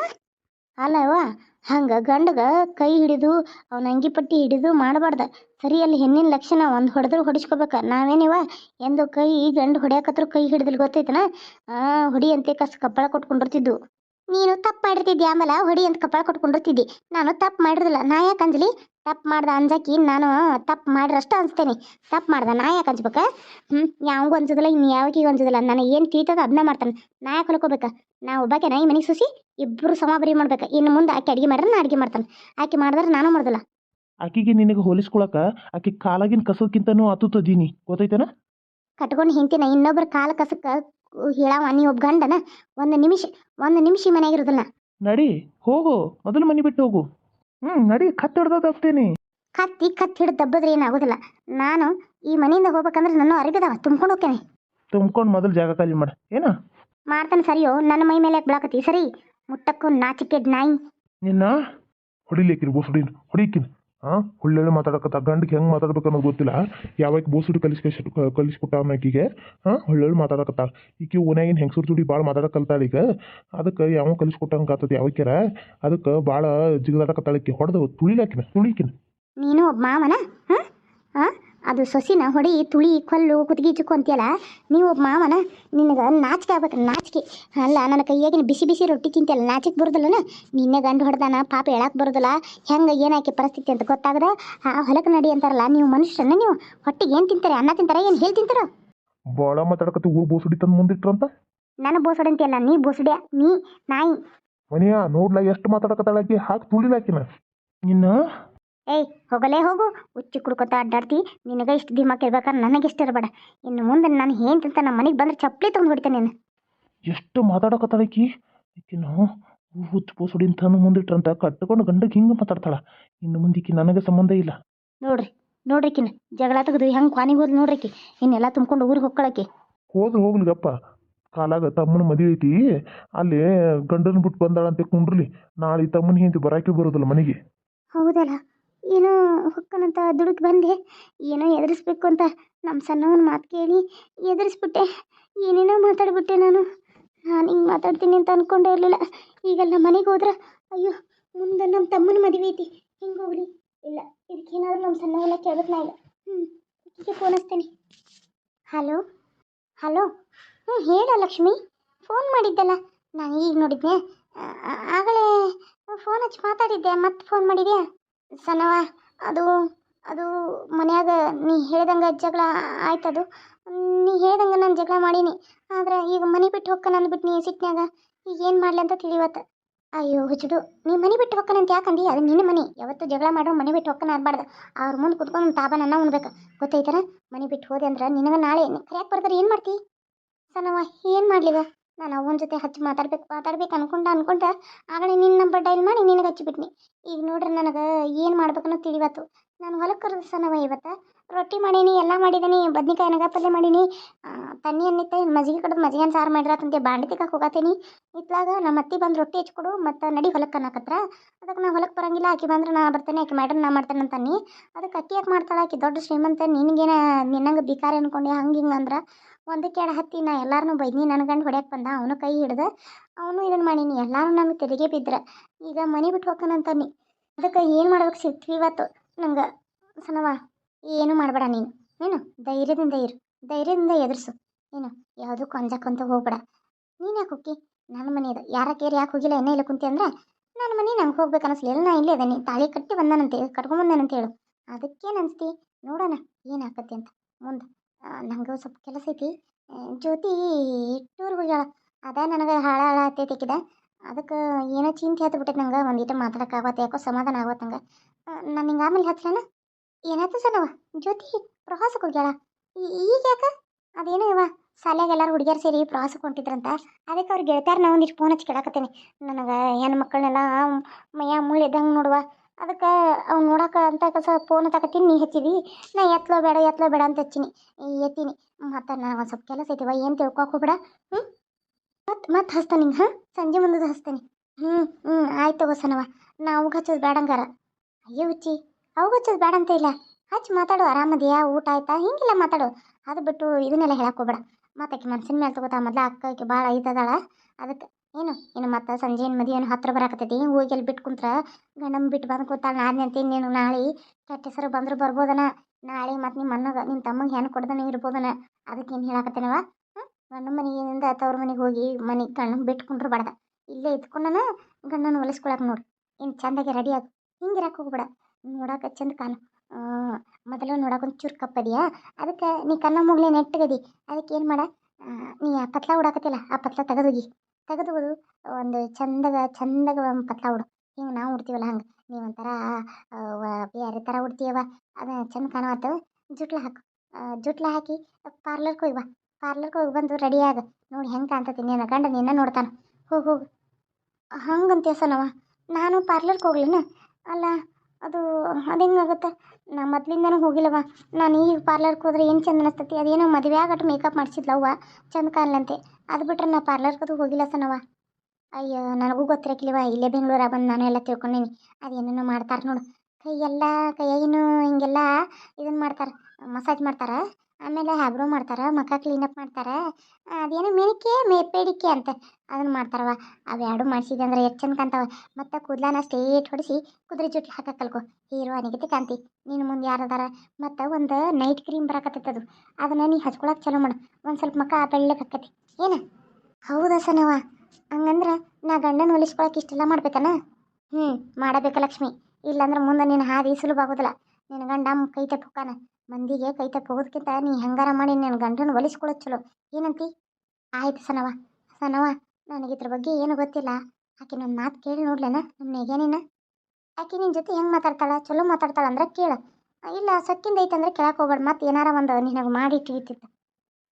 ಅಲ್ಲವ್ವ, ಹಂಗೆ ಗಂಡಗ ಕೈ ಹಿಡಿದು, ಅವನ ಅಂಗಿ ಪಟ್ಟಿ ಹಿಡಿದು ಮಾಡಬಾರ್ದ. ಸರಿ ಅಲ್ಲಿ ಹೆಣ್ಣಿನ ಲಕ್ಷಣ ಒಂದು ಹೊಡೆದ್ರು ಹೊಡಿಸ್ಕೋಬೇಕ. ನಾವೇನಿವ ಎಂದು ಕೈ ಗಂಡು ಹೊಡಿಯಾಕತ್ರು ಕೈ ಹಿಡಿದಿಲ್ಲ ಗೊತ್ತೈತನ? ಆ, ಹೊಡಿ ಅಂತೆ ಕಸ ಕಪ್ಪಳ ಕೊಟ್ಕೊಂಡಿರ್ತಿದ್ದು ನೀನು ತಪ್ಪು ಮಾಡಿರ್ತಿದ್ದೆ ಆಮೇಲೆ ಹೊಡಿ ಅಂತ ಕಪ್ಪಳ ಕೊಟ್ಕೊಂಡಿರ್ತಿದ್ದಿ ನಾನು ತಪ್ಪು ಮಾಡಿರಲಿಲ್ಲ ನಾ ಯಾಕೆ ಅಂಜಲಿ? ತಪ್ಪು ಮಾಡ್ದ ಅಂಜಾಕಿ ನಾನು ತಪ್ಪು ಮಾಡಿರಷ್ಟು ಅನ್ಸ್ತೇನೆ ತಪ್ಪು ಮಾಡ್ದ ನಾ ಯಾಕೆ ಅಂಜ್ಬೇಕ? ಹ್ಞೂ ಯಾವಾಗ ಅನ್ಸೋದಿಲ್ಲ ಇನ್ನು ಯಾವಾಗಿಗೂ ಅನ್ಸೋದಿಲ್ಲ ನನಗೆ ಏನು ತಿಳಿತದ ಅದನ್ನ ಮಾಡ್ತಾನೆ. ನಾ ಯಾಕೆ ಹೊಲ್ಕೋಬೇಕ? ನಾ ಒಬ್ಬಾಕೆ ಈ ಮನೆಗೆ ಸುಸಿ ಇಬ್ಬರು ಸಮಾಬರಿ ಮಾಡ್ಬೇಕು. ಇನ್ನು ಮುಂದೆ ಆಕೆ ಅಡುಗೆ ಮಾಡಿದ್ರೆ ನಾ ಅಡುಗೆ ಮಾಡ್ತಾನೆ. ಆಕೆ ಮಾಡಿದ್ರೆ ನಾನು ಮಾಡೋದಿಲ್ಲ. ಆಕಿಗೆ ನಿನಗೆ ಹೋಲಿಸ್ಕೊಳಕ ಆಕಿ ಕಾಲಾಗಿನ ಕಸಕ್ಕಿಂತನೂ ಅತುತ್ತದೀನಿ. ಗೊತ್ತೈತೇನ? ಕಟ್ಕೊಂಡು ಹಿಂತಿನ ಇನ್ನೊಬ್ರ ಕಾಲ ಕಸಕ್ಕೆ ಹೇಳವ ನೀ ಒಬ್ಬ ಗಂಡನ ಒಂದು ನಿಮಿಷ ಒಂದು ನಿಮಿಷ ಮನ್ಯಾಗ ಇರೋದಿಲ್ಲ. ನಡಿ ಹೋಗು ಮೊದಲು ಮನೆ ಬಿಟ್ಟು ಹೋಗು. ಹ್ಮ್ ನಡಿ ಕತ್ತು ಹಿಡ್ದೋಗ್ತೀನಿ ಕತ್ತಿ ಕತ್ತಿ ಹಿಡಿದು ದಬ್ಬದ್ರೆ ಏನಾಗೋದಿಲ್ಲ. ನಾನು ಈ ಮನೆಯಿಂದ ಹೋಗ್ಬೇಕಂದ್ರೆ ನನ್ನ ಅರಿಬಿದಾವ ತುಂಬ್ಕೊಂಡು ಹೋಗ್ತೇನೆ. ತುಂಬ್ಕೊಂಡು ಮೊದಲು ಜಾಗ ಖಾಲಿ ಮಾಡ. ಏನ? ಮಾಡ್ತಾನೆ ಸರಿಯೋ ನನ್ನ ಮೈ ಮೇಲೆ ಬಿಳಾಕತಿ ಬಿಳಾಕತ್ತಿ? ಸರಿ ಮುಟ್ಟಕ್ಕೂ ನಾಚಿಕೆ ನಾಯಿ. ನಿನ್ನ ಹೊಡಿಲಿಕ್ಕಿರ್ಬೋ ಹೊಡಿ ಹೊಡಿಕಿನ. ಹಾಂ ಒಳ್ಳೆಳೆ ಮಾತಾಡಕತ್ತ ಗಂಡಿಗೆ ಹೆಂಗೆ ಮಾತಾಡ್ಬೇಕು ಅನ್ನೋದು ಗೊತ್ತಿಲ್ಲ. ಯಾವಾಗ ಬೋಸುಡಿ ಕಲಿಸ್ಕೇಶ್ ಕಲಿಸ್ಬಿಟ್ಟ ಆಮೇಕಿಗೆ ಹಾಂ ಒಳ್ಳೆಳೆ ಮಾತಾಡಕತ್ತಾಳ ಈಕಿ ಓನ್ಯಾಗಿನ ಹೆಂಗಸೂರು ಜೋಡಿ ಭಾಳ ಮಾತಾಡಕಲ್ತಾಳ ಈಗ. ಅದಕ್ಕೆ ಯಾವ ಕಲಿಸ್ಕೊಟ್ಟಂಗೆ ಆತದ ಯಾವಕ್ಯಾರ? ಅದಕ್ಕೆ ಭಾಳ ಜಿಗದಾಡಕತ್ತಾಳ ಈಕಿ. ಹೊಡೆದು ತುಳಿಲಾಕಿನ ತುಳಿಕಿನ. ನೀನು ಒಬ್ಬ ಮಾವನ? ಹಾಂ ಹಾಂ ಅದು ಸೊಸಿನ ಹೊಡಿ ತುಳಿ ಕೊಲ್ಲು ಕುತ್ತಿಗೆ ಚುಕ್ಕು ಅಂತೀಯಲ್ಲ ನೀವು ಒಬ್ಬ ಮಾವನ ನಿನಗೆ ನಾಚಿಕೆ ಆಗ್ಬೇಕು ನಾಚಿಕೆ. ಅಲ್ಲ ನನ್ನ ಕೈಯಾಗಿನ ಬಿಸಿ ಬಿಸಿ ರೊಟ್ಟಿ ತಿಂತಿಯಲ್ಲ ನಾಚಿಕೆ ಬರೋದಿಲ್ಲನ? ನಿನ್ನೆ ಗಂಡು ಹೊಡೆದಾನ ಪಾಪ ಹೇಳಕ್ಕೆ ಬರೋದಿಲ್ಲ. ಹೆಂಗೆ ಏನಾಕೆ ಪರಿಸ್ಥಿತಿ ಅಂತ ಗೊತ್ತಾಗದ? ಆ ಹೊಲಕ್ಕೆ ನಡಿ ಅಂತಾರಲ್ಲ ನೀವು ಮನುಷ್ಯನ ನೀವು ಹೊಟ್ಟಿಗೆ ಏನು ತಿಂತಾರೆ? ಅನ್ನ ತಿಂತಾರೆ ಏನು ಹೇಳಿ ತಿಂತಾರ? ಭಾಳ ಮಾತಾಡಕತ್ತಿ ಊರು ಬೋಸುಡಿ ತಂದು ಮುಂದಿಟ್ರಂತ? ನನ್ನ ಬೋಸಡಿ ಅಂತೀಯಲ್ಲ ನೀ ಬೋಸಡಿಯ ನೀ ನಾಯಿ. ಮನೆಯ ನೋಡ್ಲಾ ಎಷ್ಟು ಮಾತಾಡಕತ್ತಾಳಾಕಿ ಹಾಕಿ ತುಳಿಲಾಕಿನ ನಿನ್ನ ಏಯ್ ಹೋಗಲೇ ಹೋಗು. ಉಚ್ಚಿ ಕುಡ್ಕೊತ ಅಡ್ಡಾಡ್ತಿ. ನಿನಗೆ ಇಷ್ಟು ಧಿಮಾಕ್ ಇರ್ಬೇಕಾದ್ರೆ ನನಗೆ ಇಷ್ಟ ಇರಬೇಡ. ಇನ್ನು ಮುಂದೆ ನಾನು ಅಂತ ನಮ್ಮ ಮನೆಗೆ ಬಂದ್ರೆ ಚಪ್ಪಲಿ ತೊಗೊಂಡು ಹೊಡಿತೇನೆ ನೀನು. ಎಷ್ಟು ಮಾತಾಡಕತ್ತಾಳ ಆಕಿ ಆಕಿನ ಹುಚ್ಚು ಬೋಸುಡಿ ತಂದು ಮುಂದಿಟ್ರಂತ ಕಟ್ಕೊಂಡು ಗಂಡಗೆ ಹಿಂಗೆ ಮಾತಾಡ್ತಾಳ. ಇನ್ನು ಮುಂದಿಕ್ಕಿ ನನಗೆ ಸಂಬಂಧ ಇಲ್ಲ. ನೋಡ್ರಿ ನೋಡ್ರಿಕಿನ ಜಗಳ ತೆಗೆದು ಹೆಂಗೆ ಕ್ವಾನಿಗೆ ಹೋದ್ ನೋಡ್ರಿಕಿ ಇನ್ನೆಲ್ಲ ತುಂಬ್ಕೊಂಡು ಊರಿಗೆ ಹೊಕ್ಕಳಕಿ ಹೋದ್ರೆ ಹೋಗ್ಲಿಗಪ್ಪ ಕಾಲಾಗ ತಮ್ಮನ ಮದುವೆ ಐತಿ. ಅಲ್ಲಿ ಗಂಡನ ಬಿಟ್ಟು ಬಂದಾಳಂತೆ ಕುಂಡ್ರಲಿ. ನಾಳೆ ತಮ್ಮನ ಹಿಂದೆ ಬರಾಕಿ ಬರೋದಿಲ್ಲ ಮನೆಗೆ. ಹೌದಲ್ಲ? ಏನೋ ಹೊಕ್ಕನಂತ ದುಡುಕ್ ಬಂದೆ. ಏನೋ ಎದುರಿಸ್ಬೇಕು ಅಂತ ನಮ್ಮ ಸಣ್ಣವನ ಮಾತು ಕೇಳಿ ಎದುರಿಸ್ಬಿಟ್ಟೆ. ಏನೇನೋ ಮಾತಾಡ್ಬಿಟ್ಟೆ ನಾನು. ನಾನು ಹಿಂಗೆ ಮಾತಾಡ್ತೀನಿ ಅಂತ ಅನ್ಕೊಂಡೇ ಇರಲಿಲ್ಲ. ಈಗೆಲ್ಲ ಮನೆಗೆ ಹೋದ್ರೆ ಅಯ್ಯೋ ಮುಂದೆ ನಮ್ಮ ತಮ್ಮನ ಮದುವೆ ಐತಿ. ಹೆಂಗೆ ಹೋಗ್ಲಿ. ಇಲ್ಲ ಇದಕ್ಕೇನಾದರೂ ನಮ್ಮ ಸಣ್ಣವೆಲ್ಲ ಕೇಳ್ಬೇಕು ನಾ ಇಲ್ಲ ಹ್ಞೂ ಫೋನ್ ಹಚ್ತೇನೆ. ಹಲೋ? ಹಲೋ? ಹ್ಞೂ ಹೇಳ ಲಕ್ಷ್ಮಿ. ಫೋನ್ ಮಾಡಿದ್ದಲ್ಲ. ನಾನು ಈಗ ಆ- ಆಗಲೇ ಫೋನ್ ಹಚ್ಚಿ ಮಾತಾಡಿದ್ದೆ. ಮತ್ತೆ ಫೋನ್ ಮಾಡಿದ್ಯಾ? ಸಣ್ಣವ ಅದು ಅದು ಮನ್ಯಾಗ ನೀ ಹೇಳ್ದಂಗೆ ಜಗಳ ಆಯ್ತದು. ನೀ ಹೇಳ್ದಂಗೆ ನಾನು ಜಗಳ ಮಾಡೀನಿ. ಆದ್ರೆ ಈಗ ಮನೆ ಬಿಟ್ಟು ಹೊಕ್ಕನ ಅಂದ್ಬಿಟ್ಟು ನೀ ಸಿಟ್ನ್ಯಾಗ. ಈಗ ಏನು ಮಾಡಲಿ ಅಂತ ತಿಳಿವತ್ತ ಅಯ್ಯೋ ಹುಚ್ಚುಡು, ನೀ ಮನೆ ಬಿಟ್ಟು ಹೋಗ್ಕನಂತ ಯಾಕಂದಿ? ಅದು ನಿನ್ನ ಮನೆ. ಯಾವತ್ತು ಜಗಳ ಮಾಡೋ ಮನೆ ಬಿಟ್ಟು ಹೊಕ್ಕನ ಅನ್ಬಾರ್ದು. ಅವ್ರ ಮುಂದೆ ಕುತ್ಕೊಂಡು ತಾಬನನ್ನ ಉಣ್ಬೇಕು. ಗೊತ್ತೈತರ ಮನೆ ಬಿಟ್ಟು ಹೋದೆ ಅಂದ್ರೆ ನಿನಗೆ ನಾಳೆ. ಕರೆಯಕ್ಕೆ ಬರ್ತಾರೆ ಏನು ಮಾಡ್ತಿ? ಸನವ, ಏನು ಮಾಡ್ಲಿವ ನಾನು ಅವನ ಜೊತೆ ಹಚ್ಚಿ ಮಾತಾಡ್ಬೇಕು ಮಾತಾಡ್ಬೇಕು ಅನ್ಕೊಂಡ ಅನ್ಕೊಂಡ ಆಗಲೇ ನಿನ್ನ ನಂಬರ್ ಡೈಲ್ ಮಾಡಿ ನಿನಗೆ ಹಚ್ಚಿಬಿಟ್ನಿ. ಈಗ ನೋಡ್ರಿ ನನಗೆ ಏನು ಮಾಡ್ಬೇಕನ್ನೋ ತಿಳಿವತ್ತು ನಾನು ಹೊಲಕ್ಕೆ ಕರೆಸನವ ಸನವ ಇವತ್ತು. ರೊಟ್ಟಿ ಮಾಡೀನಿ, ಎಲ್ಲ ಮಾಡಿದ್ದೀನಿ ಬದ್ನಿಕಾಯಿ ನಗ ಪಲ್ಯ ಮಾಡೀನಿ ತನ್ನಿ ಅನ್ನಿತ್ತ, ಮಜ್ಜಿಗೆ ಕಡ್ದು ಮಜ್ಜಿಗೆ ಸಾರು ಮಾಡಿರತ್ತಂತೆ ಬಾಂಡಿ ತಿಕ್ಕಕ್ಕೆ ಹೋಗತ್ತೀನಿ ಇತ್ಲಾಗ ನಮ್ಮ ಅತ್ತಿ ಬಂದು ರೊಟ್ಟಿ ಹಚ್ಕೊಡು ಮತ್ತು ನಡಿ ಹೊಲಕ್ಕೆ ಅನ್ನಕತ್ರ. ಅದಕ್ಕೆ ನಾ ಹೊಲಕ್ಕೆ ಬರಂಗಿಲ್ಲ, ಆಕೆ ಬಂದ್ರೆ ನಾ ಬರ್ತೇನೆ, ಆಕೆ ಮಾಡ್ರೆ ನಾ ಮಾಡ್ತೇನೆ ಅಂತನಿ ಅದಕ್ಕೆ ಅಕ್ಕಿ ಯಾಕೆ ಮಾಡ್ತಾಳೆ, ಆಕೆ ದೊಡ್ಡ ಶ್ರೀಮಂತ, ನಿನಗೇನ ನಿನ್ನಂಗೆ ಬಿಕಾರಿ ಅನ್ಕೊಂಡೆ, ಹಂಗೆ ಹಿಂಗೆ ಅಂದ್ರೆ. ಒಂದಕ್ಕೆ ಎರಡು ಹತ್ತಿ, ನಾ ಎಲ್ಲಾರನ್ನೂ ಬೈದ್ನಿ ನನ್ನ ಗಂಡು ಹೊಡ್ಯಕ್ಕೆ ಬಂದ, ಅವನು ಕೈ ಹಿಡ್ದ, ಅವನು ಇದನ್ನು ಮಾಡೀನಿ, ಎಲ್ಲರೂ ನಮಗೆ ತೆರಿಗೆ ಬಿದ್ರ. ಈಗ ಮನೆ ಬಿಟ್ಟು ಹೋಗ್ತಾನಂತಾನಿ ಅದಕ್ಕೆ ಏನು ಮಾಡ್ಬೇಕು ಸಿಗ್ತೀವಿ ಇವತ್ತು? ನಂಗೆ ಸನವ, ಏನು ಮಾಡಬೇಡ ನೀನು. ಏನು? ಧೈರ್ಯದಿಂದ ಇರು. ಧೈರ್ಯದಿಂದ ಎದುರಿಸು. ಏನು? ಯಾವುದು ಕೊಂಜಕ್ಕಂತ ಹೋಗ್ಬೇಡ. ನೀನು ಯಾಕೆ ಹೋಗಿ ನನ್ನ ಮನೆ ಇದೆ ಯಾರ ಕೇರಿ ಯಾಕೆ ಹೋಗಿಲ್ಲ, ಎಣ್ಣೆ ಇಲ್ಲ ಕುಂತಿ ಅಂದ್ರೆ ನನ್ನ ಮನೆ ನಂಗೆ ಹೋಗ್ಬೇಕು ಅನಿಸ್ಲಿಲ್ಲ ನಾ ಇಲ್ಲೇ ಅದೇನಿ ತಾಳಿ ಕಟ್ಟಿ ಬಂದಾನಂತೆ ಕಟ್ಕೊಂಬಂದಾನಂತ ಹೇಳು. ಅದಕ್ಕೇನು ಅನಿಸ್ತಿ? ನೋಡೋಣ, ಏನು ಆಕತಿ ಅಂತ. ಮುಂದೆ. ನಂಗೆ ಸ್ವಲ್ಪ ಕೆಲಸ ಐತಿ. ಜ್ಯೋತಿ ಟೂರ್ಗೆ ಹೋಗ್ಯಾಳ. ಅದ ನನಗೆ ಹಾಳ ಹಾಳ ಹತ್ತೈತಿಕ್ಕಿದ. ಅದಕ್ಕೆ ಏನೋ ಚಿಂತೆ ಹತ್ತು ಬಿಟ್ಟೈತೆ ನಂಗೆ. ಒಂದಿಟ್ಟು ಮಾತಾಡೋಕ್ಕಾಗತ್ತೆ ಯಾಕೋ ಸಮಾಧಾನ ಆಗತ್ತೆ ನಂಗೆ. ನಾನು ಹಿಂಗೆ ಆಮೇಲೆ ಹಚ್ಚಲೇನ ಏನಾಯ್ತು ಸನವ ಜ್ಯೋತಿ ಪ್ರವಾಸಕ್ಕೆ ಹೋಗ್ಯಾಳ. ಈಗ ಯಾಕೆ? ಅದೇನೋ ಇವ, ಶಾಲ್ಯಾಗ ಎಲ್ಲರೂ ಹುಡುಗಿಯರು ಸೇರಿ ಪ್ರವಾಸಕ್ಕೆ ಹೊಂಟಿದ್ರಂತ. ಅದಕ್ಕೆ ಅವ್ರ ನಾವು ಒಂದಿಷ್ಟು ಫೋನ್ ಹಚ್ಚಿ ಕೇಳಾಕತ್ತೇನೆ. ನನಗೆ ಹೆಣ್ಣು ಮಕ್ಕಳನ್ನೆಲ್ಲ ಮೈಯ ಮುಳ್ಳು ಇದ್ದಂಗೆ ನೋಡುವ. ಅದಕ್ಕೆ ಅವ್ನು ನೋಡಕ್ಕೆ ಅಂತ ಕಸ ಫೋನ್ ತಗತೀನಿ ನೀ ಹಚ್ಚಿದಿ. ನಾ ಎತ್ಲೋ ಬೇಡ ಎತ್ಲೋ ಬೇಡ ಅಂತ ಹಚ್ಚಿನಿ. ಎತ್ತೀನಿ. ಮತ್ತು ನನಗೆ ಒಂದು ಸ್ವಲ್ಪ ಕೆಲಸ ಐತಿವ ಏನು ತಿಳ್ಕೊಕ್ ಹೋಗ್ಬೇಡ. ಹ್ಞೂ ಮತ್ತೆ ಮತ್ತೆ ಹಚ್ತಾನೆ ಹಾಂ? ಸಂಜೆ ಮುಂದದ ಹಚ್ತೇನೆ. ಹ್ಞೂ ಹ್ಞೂ ಆಯ್ತು ತಗೋ ಸನವ. ನಾವು ಹಚ್ಚೋದು ಬೇಡಂಗಾರ ಅಯ್ಯೋ, ಹುಚ್ಚಿ. ಅವಾಗ ಹಚ್ಚೋದು ಬೇಡ ಅಂತ ಇಲ್ಲ. ಹಚ್ಚಿ ಮಾತಾಡು ಆರಾಮದಿಯಾ ಊಟ ಆಯ್ತಾ? ಹಿಂಗಿಲ್ಲ ಮಾತಾಡು. ಅದು ಬಿಟ್ಟು ಇದನ್ನೆಲ್ಲ ಹೇಳಕ್ಕೆ ಹೋಗ್ಬೇಡ. ಮತ್ತೆ ಆಕೆ ಮನ್ಸಿನ ಮೇಲೆ ತಗೋತಾ, ಮೊದ್ಲು ಅಕ್ಕ ಆಕೆ ಭಾಳ ಐತದಾಳ ಅದಕ್ಕೆ ಏನು ಏನು ಮತ್ತೆ ಸಂಜೆ ಏನು ಮದುವೆ ಏನು ಹತ್ತಿರ ಬರಾಕತ್ತೈತಿ? ಹೋಗಿ ಅಲ್ಲಿ ಬಿಟ್ಟು ಕುಂತ್ರ ಗಂಡಮ್ ಬಿಟ್ಟು ಬಂದು ಕೂತಾಳ. ನಾ ಅಂತೀನಿ ನೀನು ನಾಳೆ ಕೆಟ್ಟ ಹೆಸರು ಬಂದರೂ ಬರ್ಬೋದನ? ನಾಳೆ ಮತ್ತು ನಿಮ್ಮ ಅಣ್ಣಗೆ ನಿಮ್ಮ ತಮ್ಮಗೆ ಹೆಣ್ಣು ಕೊಡ್ದನ ಇರ್ಬೋದನ? ಅದಕ್ಕೆ ಏನು ಹೇಳಕತ್ತೇನವ? ಹಾಂ ಗಂಡನ ಮನೆಯಿಂದ ತವ್ರ ಮನೆಗೆ ಹೋಗಿ ಮನೆ ಗಂಡನ ಬಿಟ್ಟು ಕುಂಡ್ರೆ ಬಡ್ದ. ಇಲ್ಲೇ ಇದ್ಕೊಂಡನ ಗಂಡನ ಹೊಲಿಸ್ಕೊಳಕ್ಕೆ ನೋಡು. ಇನ್ನು ಚಂದಾಗಿ ರೆಡಿ ಆಗು. ಹಿಂಗೆ ಇರಕ್ಕೆ ಹೋಗ್ಬೇಡ. ನೋಡಕ್ಕೆ ಚಂದ ಕಾನು ಮೊದಲು ನೋಡಕ್ಕೆ ಒಂದು ಚೂರು ಕಪ್ಪದಿಯಾ ಅದಕ್ಕೆ ನೀ ಕಣ್ಣ ಮುಗ್ಲೆ ನೆಟ್ಟಗದಿ ಅದಕ್ಕೆ ಏನು ಮಾಡ? ನೀ ಆ ಪತ್ಲ ಉಡಾಕತ್ತಿಲ್ಲ ಆ ಪತ್ಲ ತೆಗೆದೋಗಿ ತೆಗೆದೋದು ಒಂದು ಚಂದಗ ಚಂದಗ ಒಂದು ಪತ್ಲ ಉಡು. ಹಿಂಗೆ ನಾವು ಉಡ್ತೀವಲ್ಲ ಹಂಗೆ. ನೀವು ಒಂಥರ ಬೇರೆ ಥರ ಉಡ್ತೀಯವ ಅದು ಚಂದ ಕಾಣವತ್ತು. ಜುಟ್ಲ ಹಾಕು. ಜುಟ್ಲ ಹಾಕಿ ಪಾರ್ಲರ್ಗೆ ಹೋಗಿ ಬಾ. ಪಾರ್ಲರ್ಗೆ ಹೋಗಿ ಬಂದು ರೆಡಿ ಆಗ. ನೋಡಿ ಹೆಂಗೆ ಕಾಣ್ತತಿ ನೀನು ಗಂಡ ನಿನ್ನ ನೋಡ್ತಾನೆ. ಹೋಗಿ ಹೋಗು ಹಂಗಂತ ಸನವ ನಾನು ಪಾರ್ಲರ್ಗೆ ಹೋಗ್ಲಿನ? ಅಲ್ಲ ಅದು ಅದು ಹೆಂಗಾಗುತ್ತೆ? ನಾ ಮೊದ್ಲಿಂದನೂ ಹೋಗಿಲ್ಲವ ನಾನು ಈಗ ಪಾರ್ಲರ್ಗೆ ಹೋದ್ರೆ ಏನು ಚಂದ ಅನಿಸ್ತತಿ? ಅದೇನೋ ಮದುವೆ ಆಗಟ್ಟು ಮೇಕಪ್ ಮಾಡಿಸಿದ್ಲವ್ವ, ಚಂದ ಕಾಣ್ಲಂತೆ. ಅದು ಬಿಟ್ರೆ ನಾ ಪಾರ್ಲರ್ಗದು ಹೋಗಿಲ್ಲ ಸನವ ಅಯ್ಯೋ, ನನಗೂ ಗೊತ್ತಿರಕ್ಕಿಲ್ವ ಇಲ್ಲೇ ಬೆಂಗಳೂರಾಗ ಬಂದು ನಾನು ಎಲ್ಲ ತಿಳ್ಕೊಂಡೀನಿ. ಅದೇನೇನೋ ಮಾಡ್ತಾರೆ ನೋಡು. ಕೈಯೆಲ್ಲ, ಕೈಯಾಗಿನೂ ಹಿಂಗೆಲ್ಲ ಇದನ್ನು ಮಾಡ್ತಾರೆ, ಮಸಾಜ್ ಮಾಡ್ತಾರೆ? ಆಮೇಲೆ ಹ್ಯಾಬ್ರೋ ಮಾಡ್ತಾರೆ, ಮಖ ಕ್ಲೀನಪ್ ಮಾಡ್ತಾರೆ. ಅದೇನು ಮೆನಿಕೆ ಮೇ ಪೇಡಿಕೆ ಅಂತ ಅದನ್ನು ಮಾಡ್ತಾರವ ಅವೆರಡು ಮಾಡಿಸಿದೆ ಅಂದ್ರೆ ಎಷ್ಟು ಚಂದ ಕಾಣ್ತಾವ. ಮತ್ತು ಕೂದಲನ ಸ್ಟೇಟ್ ಹೊಡಿಸಿ ಕುದುರೆ ಜುಟ್ಟಿ ಹಾಕಕ್ಕೆ ಕಲ್ಕೊ. ಹೀರೋ ಅನಿಗತಿ ಕಾಂತಿ ನಿನ್ನ ಮುಂದೆ ಅದಾರ? ಮತ್ತು ಒಂದು ನೈಟ್ ಕ್ರೀಮ್ ಅದು. ಅದನ್ನು ನೀ ಹಚ್ಕೊಳಕ್ಕೆ ಚಲೋ ಮಾಡು. ಒಂದು ಸ್ವಲ್ಪ ಮಖ ಬೆಳ್ಳಕ್ಕೆ ಹಾಕತಿ ಏನು? ಹೌದಾ ಸನವ ಹಂಗಂದ್ರೆ ನಾ ಗಂಡನ ಹೊಲಿಸ್ಕೊಳಕ್ಕೆ ಇಷ್ಟೆಲ್ಲ ಮಾಡ್ಬೇಕನ? ಹ್ಞೂ ಮಾಡಬೇಕ ಲಕ್ಷ್ಮಿ. ಇಲ್ಲಾಂದ್ರೆ ಮುಂದೆ ನಿನ್ನ ಹಾದಿ ಸುಲಭ ಆಗೋದಿಲ್ಲ. ನಿನ್ನ ಗಂಡ ಕೈ ತಪ್ಪುಕಾನ ಮಂದಿಗೆ ಕೈ ತಪ್ಪು ನೀ ಹೆಂಗಾರ ಮಾಡಿ ನಿನ್ನ ಗಂಡನ ಒಲಿಸ್ಕೊಳ್ಳೋದು ಚಲೋ. ಏನಂತಿ? ಆಯ್ತು ಸನವ. ಸನವ ನನಗೆ ಇದ್ರ ಬಗ್ಗೆ ಏನು ಗೊತ್ತಿಲ್ಲ. ಆಕೆ ನನ್ನ ಮಾತು ಕೇಳಿ ನೋಡ್ಲೇನ? ನಮ್ಮ ನೀನು? ಆಕೆ ನಿನ್ನ ಜೊತೆ ಹೆಂಗೆ ಮಾತಾಡ್ತಾಳ? ಚಲೋ ಮಾತಾಡ್ತಾಳ ಅಂದ್ರೆ ಕೇಳು. ಇಲ್ಲ, ಸಕ್ಕಿಂದ ಐತಂದ್ರೆ ಕೇಳಕ್ಕೆ ಹೋಗ್ಬೇಡ. ಮತ್ತೆ ಏನಾರ ಒಂದು ನಿನಗೆ ಮಾಡಿ ಇಟ್ಟಿರ್ತಿತ್ತು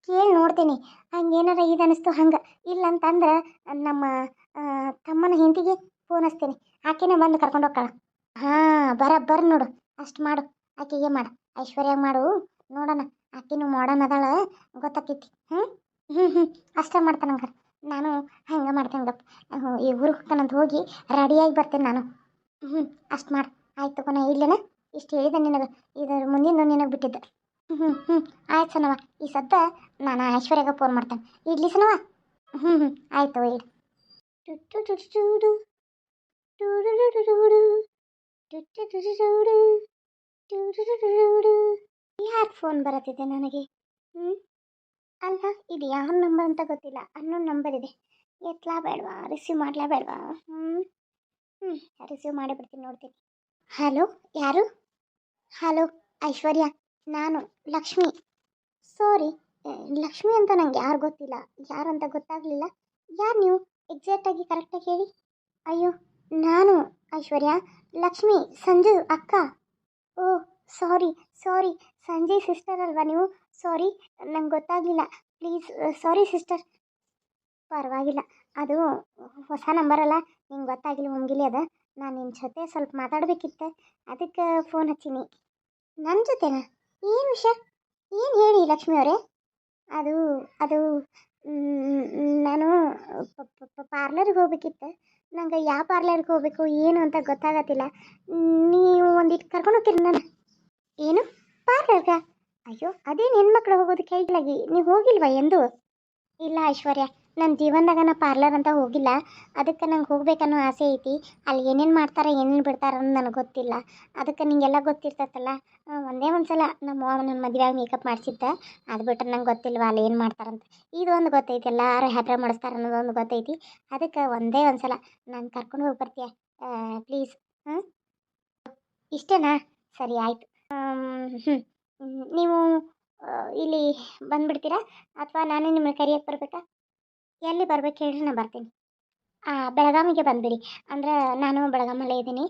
ಕೇಳಿ ನೋಡ್ತೀನಿ. ಹಂಗೆ ಏನಾರ ಇದು ಅನಿಸ್ತು ಹಂಗೆ. ಇಲ್ಲ ಅಂತಂದ್ರೆ ನಮ್ಮ ತಮ್ಮನ ಹೆಂಡತಿಗೆ ಫೋನ್ ಹಚ್ತೀನಿ. ಆಕೆನೇ ಬಂದು ಕರ್ಕೊಂಡು ಹೋಗ್ತಾಳೆ. ಹಾಂ ಬರ ಬರ್ ನೋಡು. ಅಷ್ಟು ಮಾಡು, ಆಕೆಗೆ ಮಾಡು ಐಶ್ವರ್ಯ ಮಾಡು, ನೋಡೋಣ, ಆಕಿನೂ ಮಾಡರ್ನ್ ಅದಾಳ ಗೊತ್ತಾಕೈತಿ ಹ್ಞೂ ಹ್ಞೂ ಹ್ಞೂ ಅಷ್ಟೇ ಮಾಡ್ತಾನೆ ಹಂಗಾರೆ. ನಾನು ಹಂಗೆ ಮಾಡ್ತೇನೆ ಗಪ್ಪ ಈ ಊರಿಗೆ ಹೋಗ್ತಾನಂತ ಹೋಗಿ ರೆಡಿಯಾಗಿ ಬರ್ತೇನೆ ನಾನು. ಹ್ಞೂ ಅಷ್ಟು ಮಾಡು. ಆಯ್ತು ತಗೋಣ ನಾ ಇಡ್ಲೇನ? ಇಷ್ಟು ಹೇಳಿದೆ ನಿನಗೆ. ಇದರ ಮುಂದಿನ ನಿನಗೆ ಬಿಟ್ಟಿದ್ದೆ. ಹ್ಞೂ ಹ್ಞೂ ಆಯ್ತು ಸನವ ಈ ಸದ್ದ ನಾನು ಐಶ್ವರ್ಯಾಗ ಫೋನ್ ಮಾಡ್ತೇನೆ. ಇಡ್ಲಿ ಸನವ ಹ್ಞೂ ಹ್ಞೂ ಆಯ್ತು ಇಡು. ಯಾರ್ ಫೋನ್ ಬರತ್ತಿದೆ ನನಗೆ ಹ್ಞೂ ಅಲ್ಲ ಇದು ಯಾವ ನಂಬರ್ ಅಂತ ಗೊತ್ತಿಲ್ಲ ಅನ್ನೊಂದು ನಂಬರ್ ಇದೆ ಎತ್ಲಾ ಬೇಡವಾ ರಿಸೀವ್ ಮಾಡ್ಲಾ ಬೇಡವಾ ಹ್ಞೂ ಹ್ಞೂ ರಿಸೀವ್ ಮಾಡಿ ಬಿಡ್ತೀನಿ ನೋಡ್ತೀನಿ ಹಲೋ ಯಾರು ಹಲೋ ಐಶ್ವರ್ಯ ನಾನು ಲಕ್ಷ್ಮಿ ಸಾರಿ ಲಕ್ಷ್ಮಿ ಅಂತ ನಂಗೆ ಯಾರು ಗೊತ್ತಿಲ್ಲ ಯಾರು ಅಂತ ಗೊತ್ತಾಗಲಿಲ್ಲ ಯಾರು ನೀವು ಎಕ್ಸಾಕ್ಟಾಗಿ ಕರೆಕ್ಟಾಗಿ ಹೇಳಿ ಅಯ್ಯೋ ನಾನು ಐಶ್ವರ್ಯ ಲಕ್ಷ್ಮಿ, ಸಂಜು, ಅಕ್ಕ. ಓ, ಸಾರಿ ಸಾರಿ. ಸಂಜಯ್ ಸಿಸ್ಟರ್ ಅಲ್ವಾ ನೀವು? ಸಾರಿ, ನಂಗೆ ಗೊತ್ತಾಗಲಿಲ್ಲ. Please, sorry sister. ಪರವಾಗಿಲ್ಲ. ಅದು ಹೊಸ ನಂಬರ್ ಅಲ್ಲ. ನಿಂಗೆ ಗೊತ್ತಾಗಿಲ್ಲ ಮುಂಗಿಲಿ ಅದ. ನಾನು ನಿಮ್ಮ ಜೊತೆ ಸ್ವಲ್ಪ ಮಾತಾಡಬೇಕಿತ್ತು. ಅದಕ್ಕೆ ಫೋನ್ ಹಚ್ಚೀನಿ. ನನ್ನ ಜೊತೆನಾ? ಏನು ವಿಷಯ? ಏನು ಹೇಳಿ ಲಕ್ಷ್ಮಿ ಅವರೇ? ಅದು ಅದು ನಾನು ಪಾರ್ಲರ್ಗೆ ಹೋಗ್ಬೇಕಿತ್ತು. ನಂಗೆ ಯಾವ ಪಾರ್ಲರ್ಗೆ ಹೋಗ್ಬೇಕು, ಏನು ಅಂತ ಗೊತ್ತಾಗತ್ತಿಲ್ಲ. ನೀವು ಒಂದಿಟ್ಟು ಕರ್ಕೊಂಡು ಹೋಗ್ತೀರಿ ನಾನು ಏನು? ಪಾರ್ಲರ್ಗ? ಅಯ್ಯೋ ಅದೇನು ಹೆಣ್ಮಕ್ಳು ಹೋಗೋದು ಕೇಳಲಾಗಿ ನೀವು ಹೋಗಿಲ್ವಾ ಎಂದು? ಇಲ್ಲ ಐಶ್ವರ್ಯ ನನ್ನ ಜೀವನದಾಗ ನಾ ಪಾರ್ಲರ್ ಅಂತ ಹೋಗಿಲ್ಲ. ಅದಕ್ಕೆ ನಂಗೆ ಹೋಗ್ಬೇಕನ್ನೋ ಆಸೆ ಐತಿ. ಅಲ್ಲಿ ಏನೇನು ಮಾಡ್ತಾರೆ, ಏನೇನು ಬಿಡ್ತಾರೆ ಅನ್ನೋದು ನನಗೆ ಗೊತ್ತಿಲ್ಲ. ಅದಕ್ಕೆ ನಿಂಗೆಲ್ಲ ಗೊತ್ತಿರ್ತೈತಲ್ಲ? ಒಂದೇ ಒಂದು ಸಲ ನಮ್ಮ ಮಾವ ನನ್ನ ಮದುವೆಯಾಗ ಮೇಕಪ್ ಮಾಡಿಸಿದ್ದೆ. ಅದು ಬಿಟ್ಟರೆ ನಂಗೆ ಗೊತ್ತಿಲ್ವಾ ಅಲ್ಲಿ ಏನು ಮಾಡ್ತಾರಂತ ಇದೊಂದು ಗೊತ್ತೈತಿ, ಎಲ್ಲರೂ ಹ್ಯಾಪ್ರ ಮಾಡಿಸ್ತಾರೆ ಅನ್ನೋದೊಂದು ಗೊತ್ತೈತಿ. ಅದಕ್ಕೆ ಒಂದೇ ಒಂದು ಸಲ ನಾನು ಕರ್ಕೊಂಡು ಹೋಗಿ ಬರ್ತೀಯ? ಪ್ಲೀಸ್ ಹಾಂ ಇಷ್ಟೇನಾ? ಸರಿ, ಆಯಿತು. ನೀವು ಇಲ್ಲಿ ಬಂದುಬಿಡ್ತೀರಾ? ಅಥವಾ ನಾನೇ ನಿಮ್ಮನ್ನ ಕರಿಯಕ್ಕೆ ಬರಬೇಕಾ? ಎಲ್ಲಿ ಬರ್ಬೇಕು ಹೇಳ್ರಿ ನಾನು ಬರ್ತೀನಿ. ಬೆಳಗಾವಿಗೆ ಬಂದ್ಬಿಡಿ. ಅಂದ್ರೆ ನಾನು ಬೆಳಗಾಮಲ್ಲೇ ಇದ್ದೀನಿ.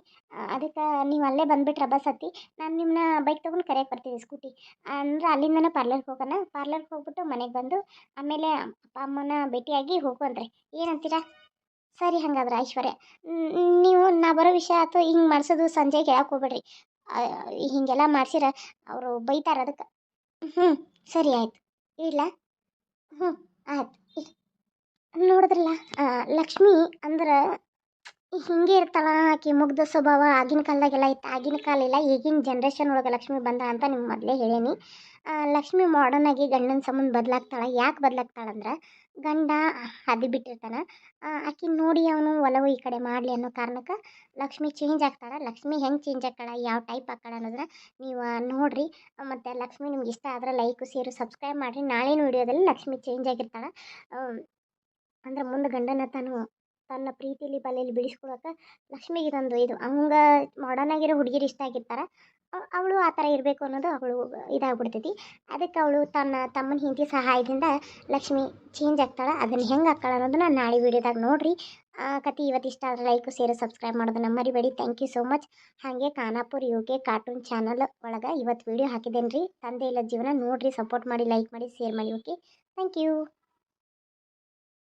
ಅದಕ್ಕೆ ನೀವು ಅಲ್ಲೇ ಬಂದುಬಿಟ್ರೆ ಬಸ್ ಹತ್ತಿ, ನಾನು ನಿಮ್ಮನ್ನ ಬೈಕ್ ತೊಗೊಂಡು ಕರೆಯಕ್ಕೆ ಬರ್ತೀನಿ ಸ್ಕೂಟಿ ಅಂದ್ರೆ ಅಲ್ಲಿಂದನೇ ಪಾರ್ಲರ್ಗೆ ಹೋಗೋಣ. ಪಾರ್ಲರ್ಗೆ ಹೋಗ್ಬಿಟ್ಟು ಮನೆಗೆ ಬಂದು, ಆಮೇಲೆ ಅಪ್ಪ ಅಮ್ಮನ ಭೇಟಿಯಾಗಿ ಹೋಗುವಂತ್ರಿ ಏನಂತೀರಾ? ಸರಿ ಹಾಗಾದ್ರೆ ಐಶ್ವರ್ಯ. ನೀವು ನಾ ಬರೋ ವಿಷಯ ಅಥವಾ ಹಿಂಗೆ ಮಾಡಿಸೋದು ಸಂಜೆಗೆ ಹೇಳಕ್ಕೆ ಹೋಗ್ಬೇಡ್ರಿ. ಹೀಗೆಲ್ಲ ಮಾಡ್ಸಿರ, ಅವರು ಬೈತಾರೆ ಅದಕ್ಕೆ. ಹ್ಞೂ ಸರಿ ಆಯಿತು. ಇಲ್ಲ ಹ್ಞೂ ಆಯ್ತು. ನೋಡಿದ್ರಲ್ಲ ಲಕ್ಷ್ಮಿ ಅಂದ್ರೆ ಹಿಂಗೆ ಇರ್ತಾಳ ಆಕೆ ಮುಗ್ಧ ಸ್ವಭಾವ ಆಗಿನ ಕಾಲದಾಗೆಲ್ಲ ಇತ್ತು, ಆಗಿನ ಕಾಲ ಇಲ್ಲ ಈಗಿನ ಜನ್ರೇಷನ್ ಒಳಗೆ ಲಕ್ಷ್ಮಿ ಬಂದ ಅಂತ ನಿಮ್ಗೆ ಮೊದಲೇ ಹೇಳೇನಿ. ಲಕ್ಷ್ಮಿ ಮಾಡರ್ನ್ ಆಗಿ ಗಂಡನ ಸಂಬಂಧ ಬದಲಾಗ್ತಾಳೆ, ಯಾಕೆ ಬದಲಾಗ್ತಾಳಂದ್ರೆ ಗಂಡ ಹದಿ ಬಿಟ್ಟಿರ್ತಾನೆ. ಆಕೆ ನೋಡಿ ಅವನು ಒಲವು ಈ ಕಡೆ ಮಾಡಲಿ ಅನ್ನೋ ಕಾರಣಕ್ಕೆ ಲಕ್ಷ್ಮಿ ಚೇಂಜ್ ಆಗ್ತಾಳೆ. ಲಕ್ಷ್ಮಿ ಹೆಂಗೆ ಚೇಂಜ್ ಆಗ್ತಾಳೆ, ಯಾವ ಟೈಪ್ ಆಗ್ತಾಳೆ ಅನ್ನೋದನ್ನ ನೀವು ನೋಡಿರಿ. ಮತ್ತು ಲಕ್ಷ್ಮಿ ನಿಮ್ಗೆ ಇಷ್ಟ ಆದ್ರೆ ಲೈಕು ಸೇರು ಸಬ್ಸ್ಕ್ರೈಬ್ ಮಾಡಿರಿ. ನಾಳಿನ ವಿಡಿಯೋದಲ್ಲಿ ಲಕ್ಷ್ಮಿ ಚೇಂಜ್ ಆಗಿರ್ತಾಳೆ. ಅಂದ್ರೆ ಮುಂದೆ ಗಂಡನ ತಾನು, ತನ್ನ ಪ್ರೀತಿಲಿ ಬಲೆಯಲ್ಲಿ ಬಿಡಿಸ್ಕೊಳಕ್ಕೆ ಲಕ್ಷ್ಮಿಗೆ ಇದೊಂದು ಇದು ಹಂಗ ಮಾಡರ್ನ್ ಆಗಿರೋ ಹುಡುಗಿರು ಇಷ್ಟ ಆಗಿರ್ತಾರೆ. ಅವಳು ಆ ಥರ ಇರಬೇಕು ಅನ್ನೋದು ಅವಳು ಇದಾಗ್ಬಿಡ್ತೈತಿ. ಅದಕ್ಕೆ ಅವಳು ತನ್ನ ತಮ್ಮನ ಹಿಂದಿ ಸಹಾಯದಿಂದ ಲಕ್ಷ್ಮಿ ಚೇಂಜ್ ಆಗ್ತಾಳೆ. ಅದನ್ನು ಹೆಂಗೆ ಹಾಕ್ತಾಳೆ ಅನ್ನೋದನ್ನ ನಾಳೆ ವಿಡಿಯೋದಾಗ ನೋಡಿರಿ. ಕತೆ ಇವತ್ತು ಇಷ್ಟ ಆದರೆ ಲೈಕ್ ಸೇರಿ ಸಬ್ಸ್ಕ್ರೈಬ್ ಮಾಡೋದನ್ನ ಮರಿಬೇಡಿ. ಥ್ಯಾಂಕ್ ಯು ಸೋ ಮಚ್ ಹಾಗೆ Khanapur U K cartoon channel ಒಳಗೆ ಇವತ್ತು ವಿಡಿಯೋ ಹಾಕಿದ್ದೇನೆ ರೀ ತಂದೆ ಇಲ್ಲ ಜೀವನ ನೋಡಿರಿ ಸಪೋರ್ಟ್ ಮಾಡಿ ಲೈಕ್ ಮಾಡಿ ಶೇರ್ ಮಾಡಿ ಓಕೆ ಥ್ಯಾಂಕ್ ಯು